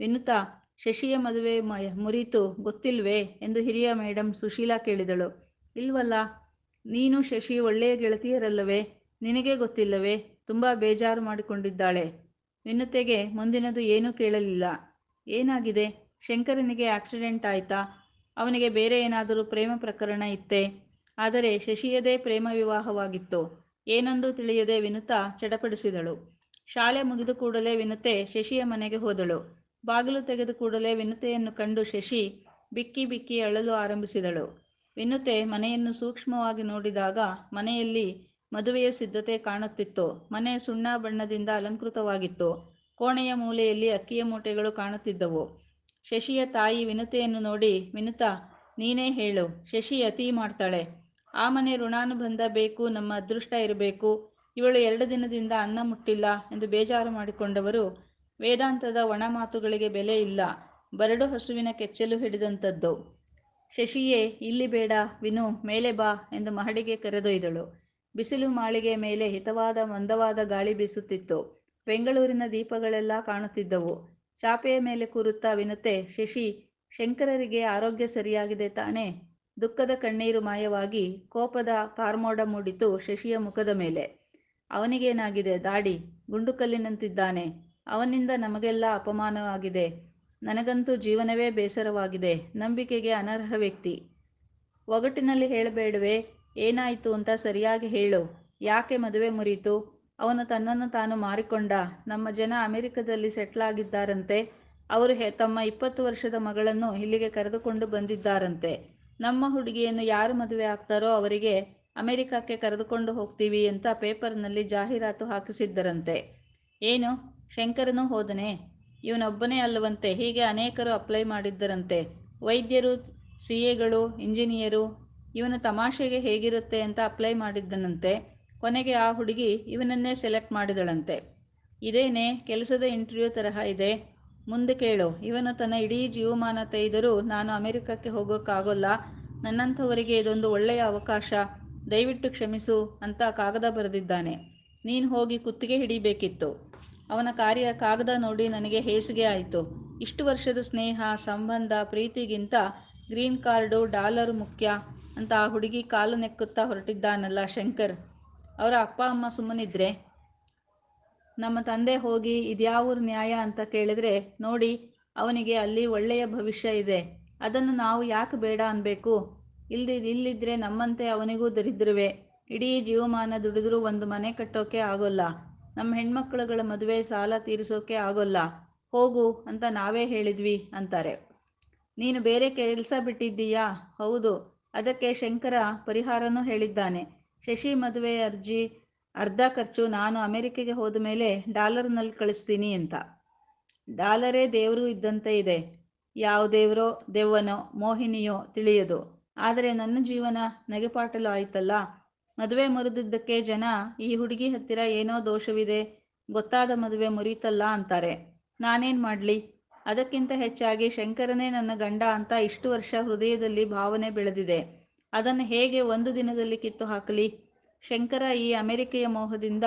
Speaker 1: ವಿನುತಾ, ಶಶಿಯ ಮದುವೆ ಮುರಿತು ಗೊತ್ತಿಲ್ವೇ ಎಂದು ಹಿರಿಯ ಮೇಡಮ್ ಸುಶೀಲಾ ಕೇಳಿದಳು. ಇಲ್ವಲ್ಲ, ನೀನು ಶಶಿ ಒಳ್ಳೆಯ ಗೆಳತಿಯರಲ್ಲವೇ? ನಿನಗೆ ಗೊತ್ತಿಲ್ಲವೇ? ತುಂಬ ಬೇಜಾರು ಮಾಡಿಕೊಂಡಿದ್ದಾಳೆ. ವಿನುತೆಗೆ ಮುಂದಿನದು ಏನೂ ಕೇಳಲಿಲ್ಲ. ಏನಾಗಿದೆ? ಶಂಕರನಿಗೆ ಆಕ್ಸಿಡೆಂಟ್ ಆಯ್ತಾ? ಅವನಿಗೆ ಬೇರೆ ಏನಾದರೂ ಪ್ರೇಮ ಪ್ರಕರಣ ಇತ್ತೇ? ಆದರೆ ಶಶಿಯದೇ ಪ್ರೇಮ ವಿವಾಹವಾಗಿತ್ತು. ಏನೊಂದು ತಿಳಿಯದೆ ವಿನುತಾ ಚಡಪಡಿಸಿದಳು. ಶಾಲೆ ಮುಗಿದು ಕೂಡಲೇ ವಿನುತೆ ಶಶಿಯ ಮನೆಗೆ ಹೋದಳು. ಬಾಗಿಲು ತೆಗೆದ ಕೂಡಲೇ ವಿನುತೆಯನ್ನು ಕಂಡು ಶಶಿ ಬಿಕ್ಕಿ ಬಿಕ್ಕಿ ಅಳಲು ಆರಂಭಿಸಿದಳು. ವಿನುತೆ ಮನೆಯನ್ನು ಸೂಕ್ಷ್ಮವಾಗಿ ನೋಡಿದಾಗ ಮನೆಯಲ್ಲಿ ಮದುವೆಯ ಸಿದ್ಧತೆ ಕಾಣುತ್ತಿತ್ತು. ಮನೆ ಸುಣ್ಣ ಬಣ್ಣದಿಂದ ಅಲಂಕೃತವಾಗಿತ್ತು. ಕೋಣೆಯ ಮೂಲೆಯಲ್ಲಿ ಅಕ್ಕಿಯ ಮೂಟೆಗಳು ಕಾಣುತ್ತಿದ್ದವು. ಶಶಿಯ ತಾಯಿ ವಿನುತೆಯನ್ನು ನೋಡಿ, ವಿನುತಾ, ನೀನೇ ಹೇಳು. ಶಶಿ ಅತಿ ಮಾಡ್ತಾಳೆ. ಆ ಮನೆ ಋಣಾನುಬಂಧ ಬೇಕು, ನಮ್ಮ ಅದೃಷ್ಟ ಇರಬೇಕು. ಇವಳು ಎರಡು ದಿನದಿಂದ ಅನ್ನ ಮುಟ್ಟಿಲ್ಲ ಎಂದು ಬೇಜಾರು ಮಾಡಿಕೊಂಡವರು ವೇದಾಂತದ ಒಣ ಮಾತುಗಳಿಗೆ ಬೆಲೆ ಇಲ್ಲ. ಬರಡು ಹಸುವಿನ ಕೆಚ್ಚಲು ಹಿಡಿದಂಥದ್ದು. ಶಶಿಯೇ, ಇಲ್ಲಿ ಬೇಡ, ವಿನು, ಮೇಲೆ ಬಾ ಎಂದು ಮಹಡಿಗೆ ಕರೆದೊಯ್ದಳು. ಬಿಸಿಲು ಮಾಳಿಗೆ ಮೇಲೆ ಹಿತವಾದ ಮಂದವಾದ ಗಾಳಿ ಬೀಸುತ್ತಿತ್ತು. ಬೆಂಗಳೂರಿನ ದೀಪಗಳೆಲ್ಲ ಕಾಣುತ್ತಿದ್ದವು. ಚಾಪೆಯ ಮೇಲೆ ಕೂರುತ್ತಾ ವಿನುತೆ, ಶಶಿ, ಶಂಕರರಿಗೆ ಆರೋಗ್ಯ ಸರಿಯಾಗಿದೆ ತಾನೇ ದುಃಖದ ಕಣ್ಣೀರು ಮಾಯವಾಗಿ ಕೋಪದ ಕಾರ್ಮೋಡ ಮೂಡಿತು ಶಶಿಯ ಮುಖದ ಮೇಲೆ. ಅವನಿಗೇನಾಗಿದೆ? ದಾಡಿ, ಗುಂಡುಕಲ್ಲಿನಂತಿದ್ದಾನೆ. ಅವನಿಂದ ನಮಗೆಲ್ಲ ಅಪಮಾನವಾಗಿದೆ. ನನಗಂತೂ ಜೀವನವೇ ಬೇಸರವಾಗಿದೆ. ನಂಬಿಕೆಗೆ ಅನರ್ಹ ವ್ಯಕ್ತಿ. ಒಗಟಿನಲ್ಲಿ ಹೇಳಬೇಡವೆ. ಏನಾಯಿತು ಅಂತ ಸರಿಯಾಗಿ ಹೇಳು. ಯಾಕೆ ಮದುವೆ ಮುರಿಯಿತು? ಅವನು ತನ್ನನ್ನು ತಾನು ಮಾರಿಕೊಂಡ. ನಮ್ಮ ಜನ ಅಮೆರಿಕದಲ್ಲಿ ಸೆಟ್ಲ್ ಆಗಿದ್ದಾರಂತೆ ಅವರು ತಮ್ಮ ಇಪ್ಪತ್ತು ವರ್ಷದ ಮಗಳನ್ನು ಇಲ್ಲಿಗೆ ಕರೆದುಕೊಂಡು ಬಂದಿದ್ದಾರಂತೆ. ನಮ್ಮ ಹುಡುಗಿಯನ್ನು ಯಾರು ಮದುವೆ ಆಗ್ತಾರೋ ಅವರಿಗೆ ಅಮೆರಿಕಕ್ಕೆ ಕರೆದುಕೊಂಡು ಹೋಗ್ತೀವಿ ಅಂತ ಪೇಪರ್ನಲ್ಲಿ ಜಾಹೀರಾತು ಹಾಕಿಸಿದ್ದರಂತೆ. ಏನು? ಶಂಕರನೂ ಹೋದನೆ. ಇವನೊಬ್ಬನೇ ಅಲ್ಲವಂತೆ. ಹೀಗೆ ಅನೇಕರು ಅಪ್ಲೈ ಮಾಡಿದ್ದರಂತೆ. ವೈದ್ಯರು ಸಿ ಎಗಳು ಇಂಜಿನಿಯರು, ಇವನು ತಮಾಷೆಗೆ ಹೇಗಿರುತ್ತೆ ಅಂತ ಅಪ್ಲೈ ಮಾಡಿದ್ದನಂತೆ. ಕೊನೆಗೆ ಆ ಹುಡುಗಿ ಇವನನ್ನೇ ಸೆಲೆಕ್ಟ್ ಮಾಡಿದಳಂತೆ. ಇದೇನೇ, ಕೆಲಸದ ಇಂಟರ್ವ್ಯೂ ತರಹ ಇದೆ. ಮುಂದೆ ಕೇಳು. ಇವನು ತನ್ನ ಇಡೀ ಜೀವಮಾನ ತೆಗೆದರೂ ನಾನು ಅಮೆರಿಕಕ್ಕೆ ಹೋಗೋಕ್ಕಾಗೋಲ್ಲ. ನನ್ನಂಥವರಿಗೆ ಇದೊಂದು ಒಳ್ಳೆಯ ಅವಕಾಶ. ದಯವಿಟ್ಟು ಕ್ಷಮಿಸು ಅಂತ ಕಾಗದ ಬರೆದಿದ್ದಾನೆ. ನೀನು ಹೋಗಿ ಕುತ್ತಿಗೆ ಹಿಡಿಬೇಕಿತ್ತು. ಅವನ ಕಾರ್ಯ ಕಾಗದ ನೋಡಿ ನನಗೆ ಹೇಸಿಗೆ ಆಯಿತು. ಇಷ್ಟು ವರ್ಷದ ಸ್ನೇಹ, ಸಂಬಂಧ, ಪ್ರೀತಿಗಿಂತ ಗ್ರೀನ್ ಕಾರ್ಡು ಡಾಲರ್ ಮುಖ್ಯ ಅಂತ ಆ ಹುಡುಗಿ ಕಾಲು ನೆಕ್ಕುತ್ತಾ ಹೊರಟಿದ್ದಾನಲ್ಲ ಶಂಕರ್. ಅವರ ಅಪ್ಪ, ಅಮ್ಮ ಸುಮ್ಮನಿದ್ರೆ? ನಮ್ಮ ತಂದೆ ಹೋಗಿ ಇದ್ಯಾವ ನ್ಯಾಯ ಅಂತ ಕೇಳಿದ್ರೆ ನೋಡಿ ಅವನಿಗೆ ಅಲ್ಲಿ ಒಳ್ಳೆಯ ಭವಿಷ್ಯ ಇದೆ. ಅದನ್ನು ನಾವು ಯಾಕೆ ಬೇಡ ಅನ್ಬೇಕು? ಇಲ್ದಿ ಇಲ್ಲಿದ್ರೆ ನಮ್ಮಂತೆ ಅವನಿಗೂ ದರಿದ್ರುವೆ? ಇಡೀ ಜೀವಮಾನ ದುಡಿದ್ರೂ ಒಂದು ಮನೆ ಕಟ್ಟೋಕೆ ಆಗೋಲ್ಲ. ನಮ್ಮ ಹೆಣ್ಮಕ್ಳುಗಳ ಮದುವೆ ಸಾಲ ತೀರಿಸೋಕೆ ಆಗೋಲ್ಲ. ಹೋಗು ಅಂತ ನಾವೇ ಹೇಳಿದ್ವಿ ಅಂತಾರೆ. ನೀನು ಬೇರೆ ಕೆಲಸ ಬಿಟ್ಟಿದ್ದೀಯಾ? ಹೌದು. ಅದಕ್ಕೆ ಶಂಕರ ಪರಿಹಾರನೂ ಹೇಳಿದ್ದಾನೆ. ಶಶಿ ಮದುವೆ ಅರ್ಜಿ, ಅರ್ಧ ಖರ್ಚು ನಾನು ಅಮೆರಿಕೆಗೆ ಹೋದ ಮೇಲೆ ಡಾಲರ್ನಲ್ಲಿ ಕಳಿಸ್ತೀನಿ ಅಂತ. ಡಾಲರೇ ದೇವರು ಇದ್ದಂತೆ ಇದೆ. ಯಾವ ದೇವರೋ, ದೆವ್ವನೋ, ಮೋಹಿನಿಯೋ ತಿಳಿಯದು. ಆದರೆ ನನ್ನ ಜೀವನ ನಗೆಪಾಟಲು ಆಯ್ತಲ್ಲ? ಮದುವೆ ಮುರಿದಿದ್ದಕ್ಕೆ ಜನ, ಈ ಹುಡುಗಿ ಹತ್ತಿರ ಏನೋ ದೋಷವಿದೆ, ಗೊತ್ತಾದ ಮದುವೆ ಮುರಿತಲ್ಲ ಅಂತಾರೆ. ನಾನೇನು ಮಾಡಲಿ? ಅದಕ್ಕಿಂತ ಹೆಚ್ಚಾಗಿ ಶಂಕರನೇ ನನ್ನ ಗಂಡ ಅಂತ ಇಷ್ಟು ವರ್ಷ ಹೃದಯದಲ್ಲಿ ಭಾವನೆ ಬೆಳೆದಿದೆ. ಅದನ್ನು ಹೇಗೆ ಒಂದು ದಿನದಲ್ಲಿ ಕಿತ್ತು ಹಾಕಲಿ? ಶಂಕರ ಈ ಅಮೆರಿಕೆಯ ಮೋಹದಿಂದ,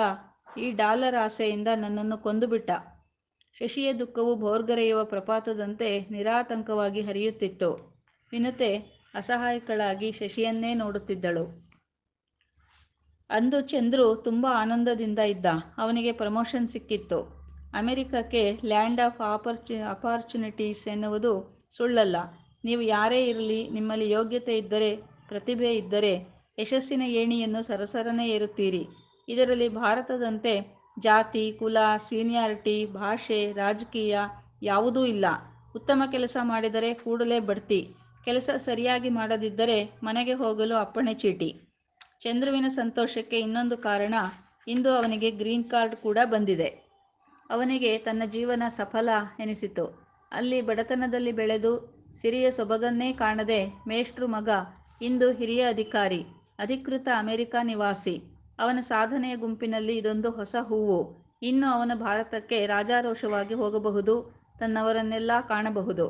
Speaker 1: ಈ ಡಾಲರ್ ಆಸೆಯಿಂದ ನನ್ನನ್ನು ಕೊಂದುಬಿಟ್ಟ. ಶಶಿಯ ದುಃಖವು ಭೋರ್ಗರೆಯುವ ಪ್ರಪಾತದಂತೆ ನಿರಾತಂಕವಾಗಿ ಹರಿಯುತ್ತಿತ್ತು. ವಿನತೆ ಅಸಹಾಯಕಳಾಗಿ ಶಶಿಯನ್ನೇ ನೋಡುತ್ತಿದ್ದಳು. ಅಂದು ಚಂದ್ರು ತುಂಬ ಆನಂದದಿಂದ ಇದ್ದ. ಅವನಿಗೆ ಪ್ರಮೋಷನ್ ಸಿಕ್ಕಿತ್ತು. ಅಮೆರಿಕಕ್ಕೆ ಲ್ಯಾಂಡ್ ಆಫ್ ಆಪರ್ಚು ಅಪಾರ್ಚುನಿಟೀಸ್ ಎನ್ನುವುದು ಸುಳ್ಳಲ್ಲ. ನೀವು ಯಾರೇ ಇರಲಿ, ನಿಮ್ಮಲ್ಲಿ ಯೋಗ್ಯತೆ ಇದ್ದರೆ, ಪ್ರತಿಭೆ ಇದ್ದರೆ, ಯಶಸ್ಸಿನ ಏಣಿಯನ್ನು ಸರಸರನೇ ಏರುತ್ತೀರಿ. ಇದರಲ್ಲಿ ಭಾರತದಂತೆ ಜಾತಿ, ಕುಲ, ಸೀನಿಯಾರಿಟಿ, ಭಾಷೆ, ರಾಜಕೀಯ ಯಾವುದೂ ಇಲ್ಲ. ಉತ್ತಮ ಕೆಲಸ ಮಾಡಿದರೆ ಕೂಡಲೇ ಬಡ್ತಿ. ಕೆಲಸ ಸರಿಯಾಗಿ ಮಾಡದಿದ್ದರೆ ಮನೆಗೆ ಹೋಗಲು ಅಪ್ಪಣೆ ಚೀಟಿ. ಚಂದ್ರುವಿನ ಸಂತೋಷಕ್ಕೆ ಇನ್ನೊಂದು ಕಾರಣ ಇಂದು ಅವನಿಗೆ ಗ್ರೀನ್ ಕಾರ್ಡ್ ಕೂಡ ಬಂದಿದೆ. ಅವನಿಗೆ ತನ್ನ ಜೀವನ ಸಫಲ ಎನಿಸಿತು. ಅಲ್ಲಿ ಬಡತನದಲ್ಲಿ ಬೆಳೆದು ಸಿರಿಯ ಸೊಬಗನ್ನೇ ಕಾಣದೆ ಮೇಷ್ಟ್ರು ಮಗ, ಇಂದು ಹಿರಿಯ ಅಧಿಕಾರಿ, ಅಧಿಕೃತ ಅಮೆರಿಕ ನಿವಾಸಿ. ಅವನ ಸಾಧನೆಯ ಗುಂಪಿನಲ್ಲಿ ಇದೊಂದು ಹೊಸ ಹೂವು. ಇನ್ನು ಅವನ ಭಾರತಕ್ಕೆ ರಾಜಾರೋಷವಾಗಿ ಹೋಗಬಹುದು, ತನ್ನವರನ್ನೆಲ್ಲ ಕಾಣಬಹುದು.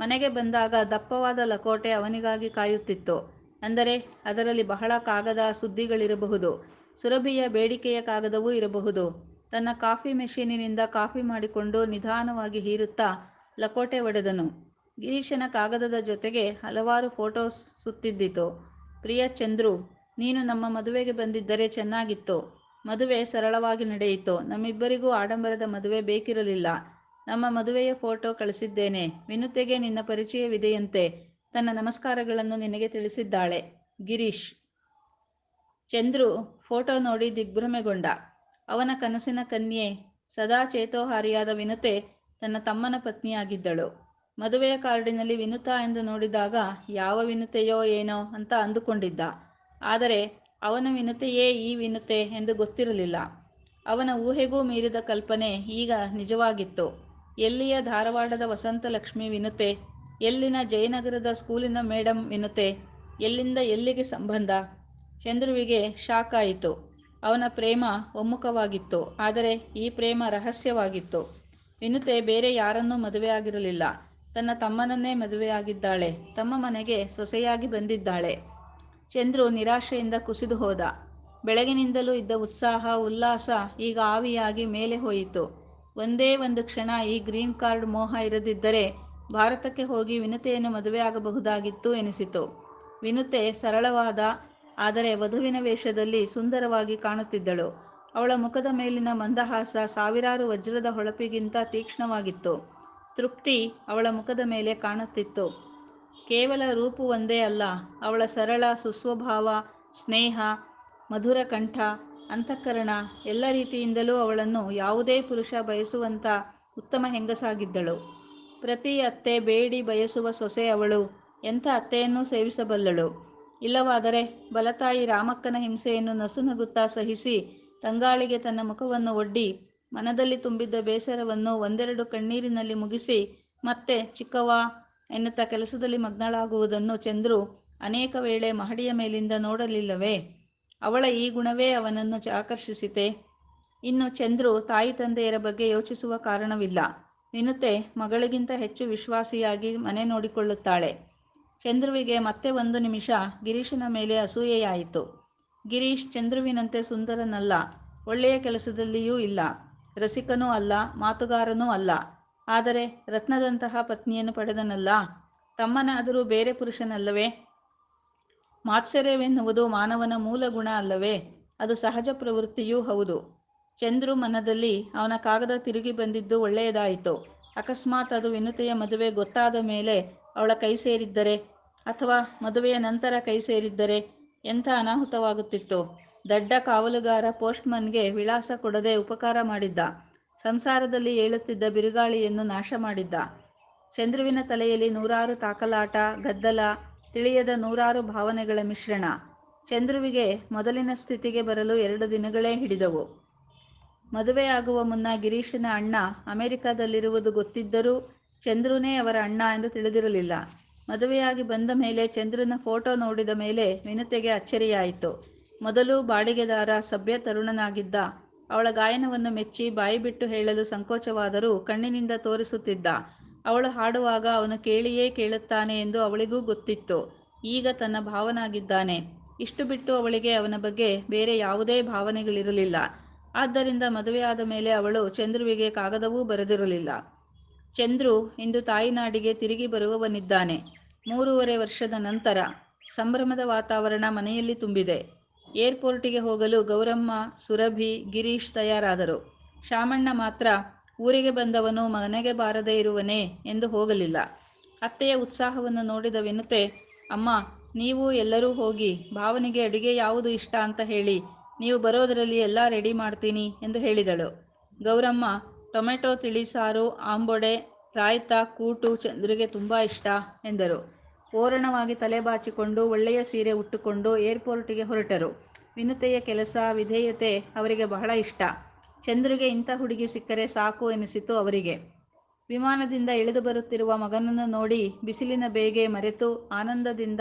Speaker 1: ಮನೆಗೆ ಬಂದಾಗ ದಪ್ಪವಾದ ಲಕೋಟೆ ಅವನಿಗಾಗಿ ಕಾಯುತ್ತಿತ್ತು. ಅಂದರೆ ಅದರಲ್ಲಿ ಬಹಳ ಕಾಗದ ಸುದ್ದಿಗಳಿರಬಹುದು. ಸುರಭಿಯ ಬೇಡಿಕೆಯ ಕಾಗದವೂ ಇರಬಹುದು. ತನ್ನ ಕಾಫಿ ಮೆಷೀನಿನಿಂದ ಕಾಫಿ ಮಾಡಿಕೊಂಡು ನಿಧಾನವಾಗಿ ಹೀರುತ್ತಾ ಲಕೋಟೆ ಒಡೆದನು. ಗಿರೀಶನ ಕಾಗದದ ಜೊತೆಗೆ ಹಲವಾರು ಫೋಟೋಸ್ ಸುತ್ತಿದ್ದಿತು. ಪ್ರಿಯ ಚಂದ್ರು, ನೀನು ನಮ್ಮ ಮದುವೆಗೆ ಬಂದಿದ್ದರೆ ಚೆನ್ನಾಗಿತ್ತು. ಮದುವೆ ಸರಳವಾಗಿ ನಡೆಯಿತು. ನಮ್ಮಿಬ್ಬರಿಗೂ ಆಡಂಬರದ ಮದುವೆ ಬೇಕಿರಲಿಲ್ಲ. ನಮ್ಮ ಮದುವೆಯ ಫೋಟೋ ಕಳಿಸಿದ್ದೇನೆ. ವಿನುತೆಗೆ ನಿನ್ನ ಪರಿಚಯವಿದೆಯಂತೆ. ತನ್ನ ನಮಸ್ಕಾರಗಳನ್ನು ನಿನಗೆ ತಿಳಿಸಿದ್ದಾಳೆ. ಗಿರೀಶ್, ಚಂದ್ರು ಫೋಟೋ ನೋಡಿ ದಿಗ್ಭ್ರಮೆಗೊಂಡ. ಅವನ ಕನಸಿನ ಕನ್ಯೆ ಸದಾ ಚೇತೋಹಾರಿಯಾದ ವಿನುತೆ ತನ್ನ ತಮ್ಮನ ಪತ್ನಿಯಾಗಿದ್ದಳು. ಮದುವೆಯ ಕಾರ್ಡಿನಲ್ಲಿ ವಿನುತಾ ಎಂದು ನೋಡಿದಾಗ ಯಾವ ವಿನುತೆಯೋ ಏನೋ ಅಂತ ಅಂದುಕೊಂಡಿದ್ದ. ಆದರೆ ಅವನ ವಿನುತೆಯೇ ಈ ವಿನುತೆ ಎಂದು ಗೊತ್ತಿರಲಿಲ್ಲ. ಅವನ ಊಹೆಗೂ ಮೀರಿದ ಕಲ್ಪನೆ ಈಗ ನಿಜವಾಗಿತ್ತು. ಎಲ್ಲಿಯ ಧಾರವಾಡದ ವಸಂತಲಕ್ಷ್ಮಿ ವಿನುತೆ ಎಲ್ಲಿನ ಜಯನಗರದ ಸ್ಕೂಲಿನ ಮೇಡಮ್ ಎನ್ನುತ್ತೆ? ಎಲ್ಲಿಂದ ಎಲ್ಲಿಗೆ ಸಂಬಂಧ? ಚಂದ್ರುವಿಗೆ ಶಾಕ್ ಆಯಿತು. ಅವನ ಪ್ರೇಮ ಒಮ್ಮುಖವಾಗಿತ್ತು. ಆದರೆ ಈ ಪ್ರೇಮ ರಹಸ್ಯವಾಗಿತ್ತು. ವಿನುತೆ ಬೇರೆ ಯಾರನ್ನೂ ಮದುವೆಯಾಗಿರಲಿಲ್ಲ ತನ್ನ ತಮ್ಮನನ್ನೇ ಮದುವೆಯಾಗಿದ್ದಾಳೆ ತಮ್ಮ ಮನೆಗೆ ಸೊಸೆಯಾಗಿ ಬಂದಿದ್ದಾಳೆ. ಚಂದ್ರು ನಿರಾಶೆಯಿಂದ ಕುಸಿದು ಹೋದ. ಬೆಳಗಿನಿಂದಲೂ ಇದ್ದ ಉತ್ಸಾಹ, ಉಲ್ಲಾಸ ಈಗ ಆವಿಯಾಗಿ ಮೇಲೆ ಹೋಯಿತು. ಒಂದೇ ಒಂದು ಕ್ಷಣ ಈ ಗ್ರೀನ್ ಕಾರ್ಡ್ ಮೋಹ ಇರದಿದ್ದರೆ ಭಾರತಕ್ಕೆ ಹೋಗಿ ವಿನುತೆಯನ್ನು ಮದುವೆಯಾಗಬಹುದಾಗಿತ್ತು ಎನಿಸಿತು. ವಿನುತೆ ಸರಳವಾದ, ಆದರೆ ವಧುವಿನ ವೇಷದಲ್ಲಿ ಸುಂದರವಾಗಿ ಕಾಣುತ್ತಿದ್ದಳು. ಅವಳ ಮುಖದ ಮೇಲಿನ ಮಂದಹಾಸ ಸಾವಿರಾರು ವಜ್ರದ ಹೊಳಪಿಗಿಂತ ತೀಕ್ಷ್ಣವಾಗಿತ್ತು. ತೃಪ್ತಿ ಅವಳ ಮುಖದ ಮೇಲೆ ಕಾಣುತ್ತಿತ್ತು. ಕೇವಲ ರೂಪು ಒಂದೇ ಅಲ್ಲ, ಅವಳ ಸರಳ ಸುಸ್ವಭಾವ, ಸ್ನೇಹ, ಮಧುರ ಕಂಠ, ಅಂತಃಕರಣ, ಎಲ್ಲ ರೀತಿಯಿಂದಲೂ ಅವಳನ್ನು ಯಾವುದೇ ಪುರುಷ ಬಯಸುವಂಥ ಉತ್ತಮ ಹೆಂಗಸಾಗಿದ್ದಳು. ಪ್ರತಿ ಅತ್ತೆ ಬೇಡಿ ಬಯಸುವ ಸೊಸೆ ಅವಳು. ಎಂಥ ಅತ್ತೆಯನ್ನು ಸೇವಿಸಬಲ್ಲಳು. ಇಲ್ಲವಾದರೆ ಬಲತಾಯಿ ರಾಮಕ್ಕನ ಹಿಂಸೆಯನ್ನು ನಸುನಗುತ್ತಾ ಸಹಿಸಿ ತಂಗಾಳಿಗೆ ತನ್ನ ಮುಖವನ್ನು ಒಡ್ಡಿ ಮನದಲ್ಲಿ ತುಂಬಿದ್ದ ಬೇಸರವನ್ನು ಒಂದೆರಡು ಕಣ್ಣೀರಿನಲ್ಲಿ ಮುಗಿಸಿ ಮತ್ತೆ ಚಿಕ್ಕವ್ವ ಎನ್ನುತ್ತಾ ಕೆಲಸದಲ್ಲಿ ಮಗ್ನಳಾಗುವುದನ್ನು ಚಂದ್ರು ಅನೇಕ ವೇಳೆ ಮಹಡಿಯ ಮೇಲಿಂದ ನೋಡಲಿಲ್ಲವೇ? ಅವಳ ಈ ಗುಣವೇ ಅವನನ್ನು ಆಕರ್ಷಿಸಿತೆ. ಇನ್ನು ಚಂದ್ರು ತಾಯಿ ತಂದೆಯರ ಬಗ್ಗೆ ಯೋಚಿಸುವ ಕಾರಣವಿಲ್ಲ. ವಿನುತೆ ಮಗಳಿಗಿಂತ ಹೆಚ್ಚು ವಿಶ್ವಾಸಿಯಾಗಿ ಮನೆ ನೋಡಿಕೊಳ್ಳುತ್ತಾಳೆ. ಚಂದ್ರುವಿಗೆ ಮತ್ತೆ ಒಂದು ನಿಮಿಷ, ಗಿರೀಶನ ಮೇಲೆ ಅಸೂಯೆಯಾಯಿತು. ಗಿರೀಶ್ ಚಂದ್ರುವಿನಂತೆ ಸುಂದರನಲ್ಲ, ಒಳ್ಳೆಯ ಕೆಲಸದಲ್ಲಿಯೂ ಇಲ್ಲ. ರಸಿಕನೂ ಅಲ್ಲ, ಮಾತುಗಾರನೂ ಅಲ್ಲ. ಆದರೆ ರತ್ನದಂತಹ ಪತ್ನಿಯನ್ನು ಪಡೆದನಲ್ಲ? ತಮ್ಮನಾದರೂ ಬೇರೆ ಪುರುಷನಲ್ಲವೇ? ಮಾತ್ಸರ್ಯವೆನ್ನುವುದು ಮಾನವನ ಮೂಲ ಗುಣ ಅಲ್ಲವೇ? ಅದು ಸಹಜ ಪ್ರವೃತ್ತಿಯೂ ಹೌದು. ಚಂದ್ರು ಮನದಲ್ಲಿ ಅವನ ಕಾಗದ ತಿರುಗಿ ಬಂದಿದ್ದು ಒಳ್ಳೆಯದಾಯಿತು. ಅಕಸ್ಮಾತ್ ಅದು ವಿನುತೆಯ ಮದುವೆ ಗೊತ್ತಾದ ಮೇಲೆ ಅವಳ ಕೈ ಸೇರಿದ್ದರೆ ಅಥವಾ ಮದುವೆಯ ನಂತರ ಕೈ ಸೇರಿದ್ದರೆ ಎಂಥ ಅನಾಹುತವಾಗುತ್ತಿತ್ತು. ದಡ್ಡ ಕಾವಲುಗಾರ ಪೋಸ್ಟ್ಮನ್ಗೆ ವಿಳಾಸ ಕೊಡದೆ ಉಪಕಾರ ಮಾಡಿದ್ದ. ಸಂಸಾರದಲ್ಲಿ ಏಳುತ್ತಿದ್ದ ಬಿರುಗಾಳಿಯನ್ನು ನಾಶ ಮಾಡಿದ್ದ. ಚಂದ್ರುವಿನ ತಲೆಯಲ್ಲಿ ನೂರಾರು ತಾಕಲಾಟ, ಗದ್ದಲ, ತಿಳಿಯದ ನೂರಾರು ಭಾವನೆಗಳ ಮಿಶ್ರಣ. ಚಂದ್ರುವಿಗೆ ಮೊದಲಿನ ಸ್ಥಿತಿಗೆ ಬರಲು ಎರಡು ದಿನಗಳೇ ಹಿಡಿದವು. ಮದುವೆಯಾಗುವ ಮುನ್ನ ಗಿರೀಶನ ಅಣ್ಣ ಅಮೆರಿಕದಲ್ಲಿರುವುದು ಗೊತ್ತಿದ್ದರೂ ಚಂದ್ರುನೇ ಅವರ ಅಣ್ಣ ಎಂದು ತಿಳಿದಿರಲಿಲ್ಲ. ಮದುವೆಯಾಗಿ ಬಂದ ಮೇಲೆ ಚಂದ್ರನ ಫೋಟೋ ನೋಡಿದ ಮೇಲೆ ವಿನತೆಗೆ ಅಚ್ಚರಿಯಾಯಿತು. ಮೊದಲು ಬಾಡಿಗೆದಾರ, ಸಭ್ಯ ತರುಣನಾಗಿದ್ದ. ಅವಳ ಗಾಯನವನ್ನು ಮೆಚ್ಚಿ ಬಾಯಿ ಬಿಟ್ಟು ಹೇಳಲು ಸಂಕೋಚವಾದರೂ ಕಣ್ಣಿನಿಂದ ತೋರಿಸುತ್ತಿದ್ದ. ಅವಳು ಹಾಡುವಾಗ ಅವನು ಕೇಳಿಯೇ ಕೇಳುತ್ತಾನೆ ಎಂದು ಅವಳಿಗೂ ಗೊತ್ತಿತ್ತು. ಈಗ ತನ್ನ ಭಾವನಾಗಿದ್ದಾನೆ. ಇಷ್ಟು ಬಿಟ್ಟು ಅವಳಿಗೆ ಅವನ ಬಗ್ಗೆ ಬೇರೆ ಯಾವುದೇ ಭಾವನೆಗಳಿರಲಿಲ್ಲ. ಆದ್ದರಿಂದ ಮದುವೆಯಾದ ಮೇಲೆ ಅವಳು ಚಂದ್ರುವಿಗೆ ಕಾಗದವೂ ಬರೆದಿರಲಿಲ್ಲ. ಚಂದ್ರು ಇಂದು ತಾಯಿನಾಡಿಗೆ ತಿರುಗಿ ಬರುವವನಿದ್ದಾನೆ. ಮೂರುವರೆ ವರ್ಷದ ನಂತರ ಸಂಭ್ರಮದ ವಾತಾವರಣ ಮನೆಯಲ್ಲಿ ತುಂಬಿದೆ. ಏರ್ಪೋರ್ಟಿಗೆ ಹೋಗಲು ಗೌರಮ್ಮ, ಸುರಭಿ, ಗಿರೀಶ್ ತಯಾರಾದರು. ಶಾಮಣ್ಣ ಮಾತ್ರ ಊರಿಗೆ ಬಂದವನು ಮನೆಗೆ ಬಾರದೇ ಇರುವನೇ ಎಂದು ಹೋಗಲಿಲ್ಲ. ಅತ್ತೆಯ ಉತ್ಸಾಹವನ್ನು ನೋಡಿದ ವಿನುತೆ ಅಮ್ಮ, ನೀವು ಎಲ್ಲರೂ ಹೋಗಿ ಭಾವನಿಗೆ ಅಡುಗೆ ಯಾವುದು ಇಷ್ಟ ಅಂತ ಹೇಳಿ ನೀವು ಬರೋದರಲ್ಲಿ ಎಲ್ಲ ರೆಡಿ ಮಾಡ್ತೀನಿ ಎಂದು ಹೇಳಿದಳು. ಗೌರಮ್ಮ, ಟೊಮೆಟೊ ತಿಳಿಸಾರು ಆಂಬೊಡೆ, ರಾಯ್ತ, ಕೂಟು ಚಂದ್ರಿಗೆ ತುಂಬ ಇಷ್ಟ ಎಂದರು. ಓರಣವಾಗಿ ತಲೆ ಬಾಚಿಕೊಂಡು ಒಳ್ಳೆಯ ಸೀರೆ ಉಟ್ಟುಕೊಂಡು ಏರ್ಪೋರ್ಟಿಗೆ ಹೊರಟರು. ವಿನುತೆಯ ಕೆಲಸ, ವಿಧೇಯತೆ ಅವರಿಗೆ ಬಹಳ ಇಷ್ಟ. ಚಂದ್ರಿಗೆ ಇಂಥ ಹುಡುಗಿ ಸಿಕ್ಕರೆ ಸಾಕು ಎನಿಸಿತು ಅವರಿಗೆ. ವಿಮಾನದಿಂದ ಇಳಿದು ಬರುತ್ತಿರುವ ಮಗನನ್ನು ನೋಡಿ ಬಿಸಿಲಿನ ಬೇಗೆ ಮರೆತು ಆನಂದದಿಂದ,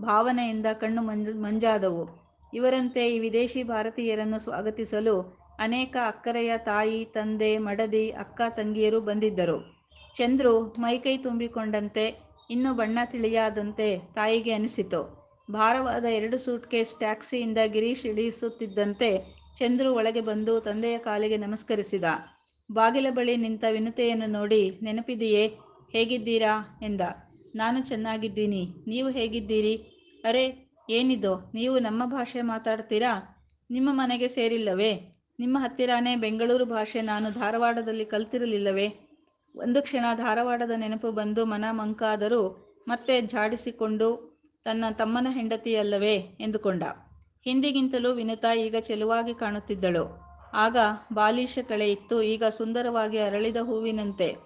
Speaker 1: ಭಾವನೆಯಿಂದ ಕಣ್ಣು ಮಂಜ, ಮಂಜಾದವು. ಇವರಂತೆ ಈ ವಿದೇಶಿ ಭಾರತೀಯರನ್ನು ಸ್ವಾಗತಿಸಲು ಅನೇಕ ಅಕ್ಕರೆಯ ತಾಯಿ, ತಂದೆ, ಮಡದಿ, ಅಕ್ಕ, ತಂಗಿಯರು ಬಂದಿದ್ದರು. ಚಂದ್ರು ಮೈಕೈ ತುಂಬಿಕೊಂಡಂತೆ, ಇನ್ನೂ ಬಣ್ಣ ತಿಳಿಯಾದಂತೆ ತಾಯಿಗೆ ಅನಿಸಿತು. ಭಾರವಾದ ಎರಡು ಸೂಟ್ ಕೇಸ್ ಟ್ಯಾಕ್ಸಿಯಿಂದ ಗಿರೀಶ್ ಇಳಿಸುತ್ತಿದ್ದಂತೆ ಚಂದ್ರು ಒಳಗೆ ಬಂದು ತಂದೆಯ ಕಾಲಿಗೆ ನಮಸ್ಕರಿಸಿದ. ಬಾಗಿಲ ಬಳಿ ನಿಂತ ವಿನತೆಯನ್ನು ನೋಡಿ, ನೆನಪಿದೆಯೇ? ಹೇಗಿದ್ದೀರಾ? ಎಂದ. ನಾನು ಚೆನ್ನಾಗಿದ್ದೀನಿ. ನೀವು ಹೇಗಿದ್ದೀರಿ? ಅರೆ ಏನಿದು? ನೀವು ನಮ್ಮ ಭಾಷೆ ಮಾತಾಡ್ತೀರಾ? ನಿಮ್ಮ ಮನೆಗೆ ಸೇರಿಲ್ಲವೇ? ನಿಮ್ಮ ಹತ್ತಿರಾನೇ ಬೆಂಗಳೂರು ಭಾಷೆ ನಾನು ಧಾರವಾಡದಲ್ಲಿ ಕಲ್ತಿರಲಿಲ್ಲವೇ? ಒಂದು ಕ್ಷಣ ಧಾರವಾಡದ ನೆನಪು ಬಂದು ಮನ ಮಂಕಾದರೂ ಮತ್ತೆ ಝಾಡಿಸಿಕೊಂಡು ತನ್ನ ತಮ್ಮನ ಹೆಂಡತಿಯಲ್ಲವೇ ಎಂದುಕೊಂಡ. ಹಿಂದಿಗಿಂತಲೂ ವಿನುತಾ ಈಗ ಚೆಲುವಾಗಿ ಕಾಣುತ್ತಿದ್ದಳು. ಆಗ ಬಾಲಿಶ ಕಳೆ ಇತ್ತು, ಈಗ ಸುಂದರವಾಗಿ ಅರಳಿದ ಹೂವಿನಂತೆ.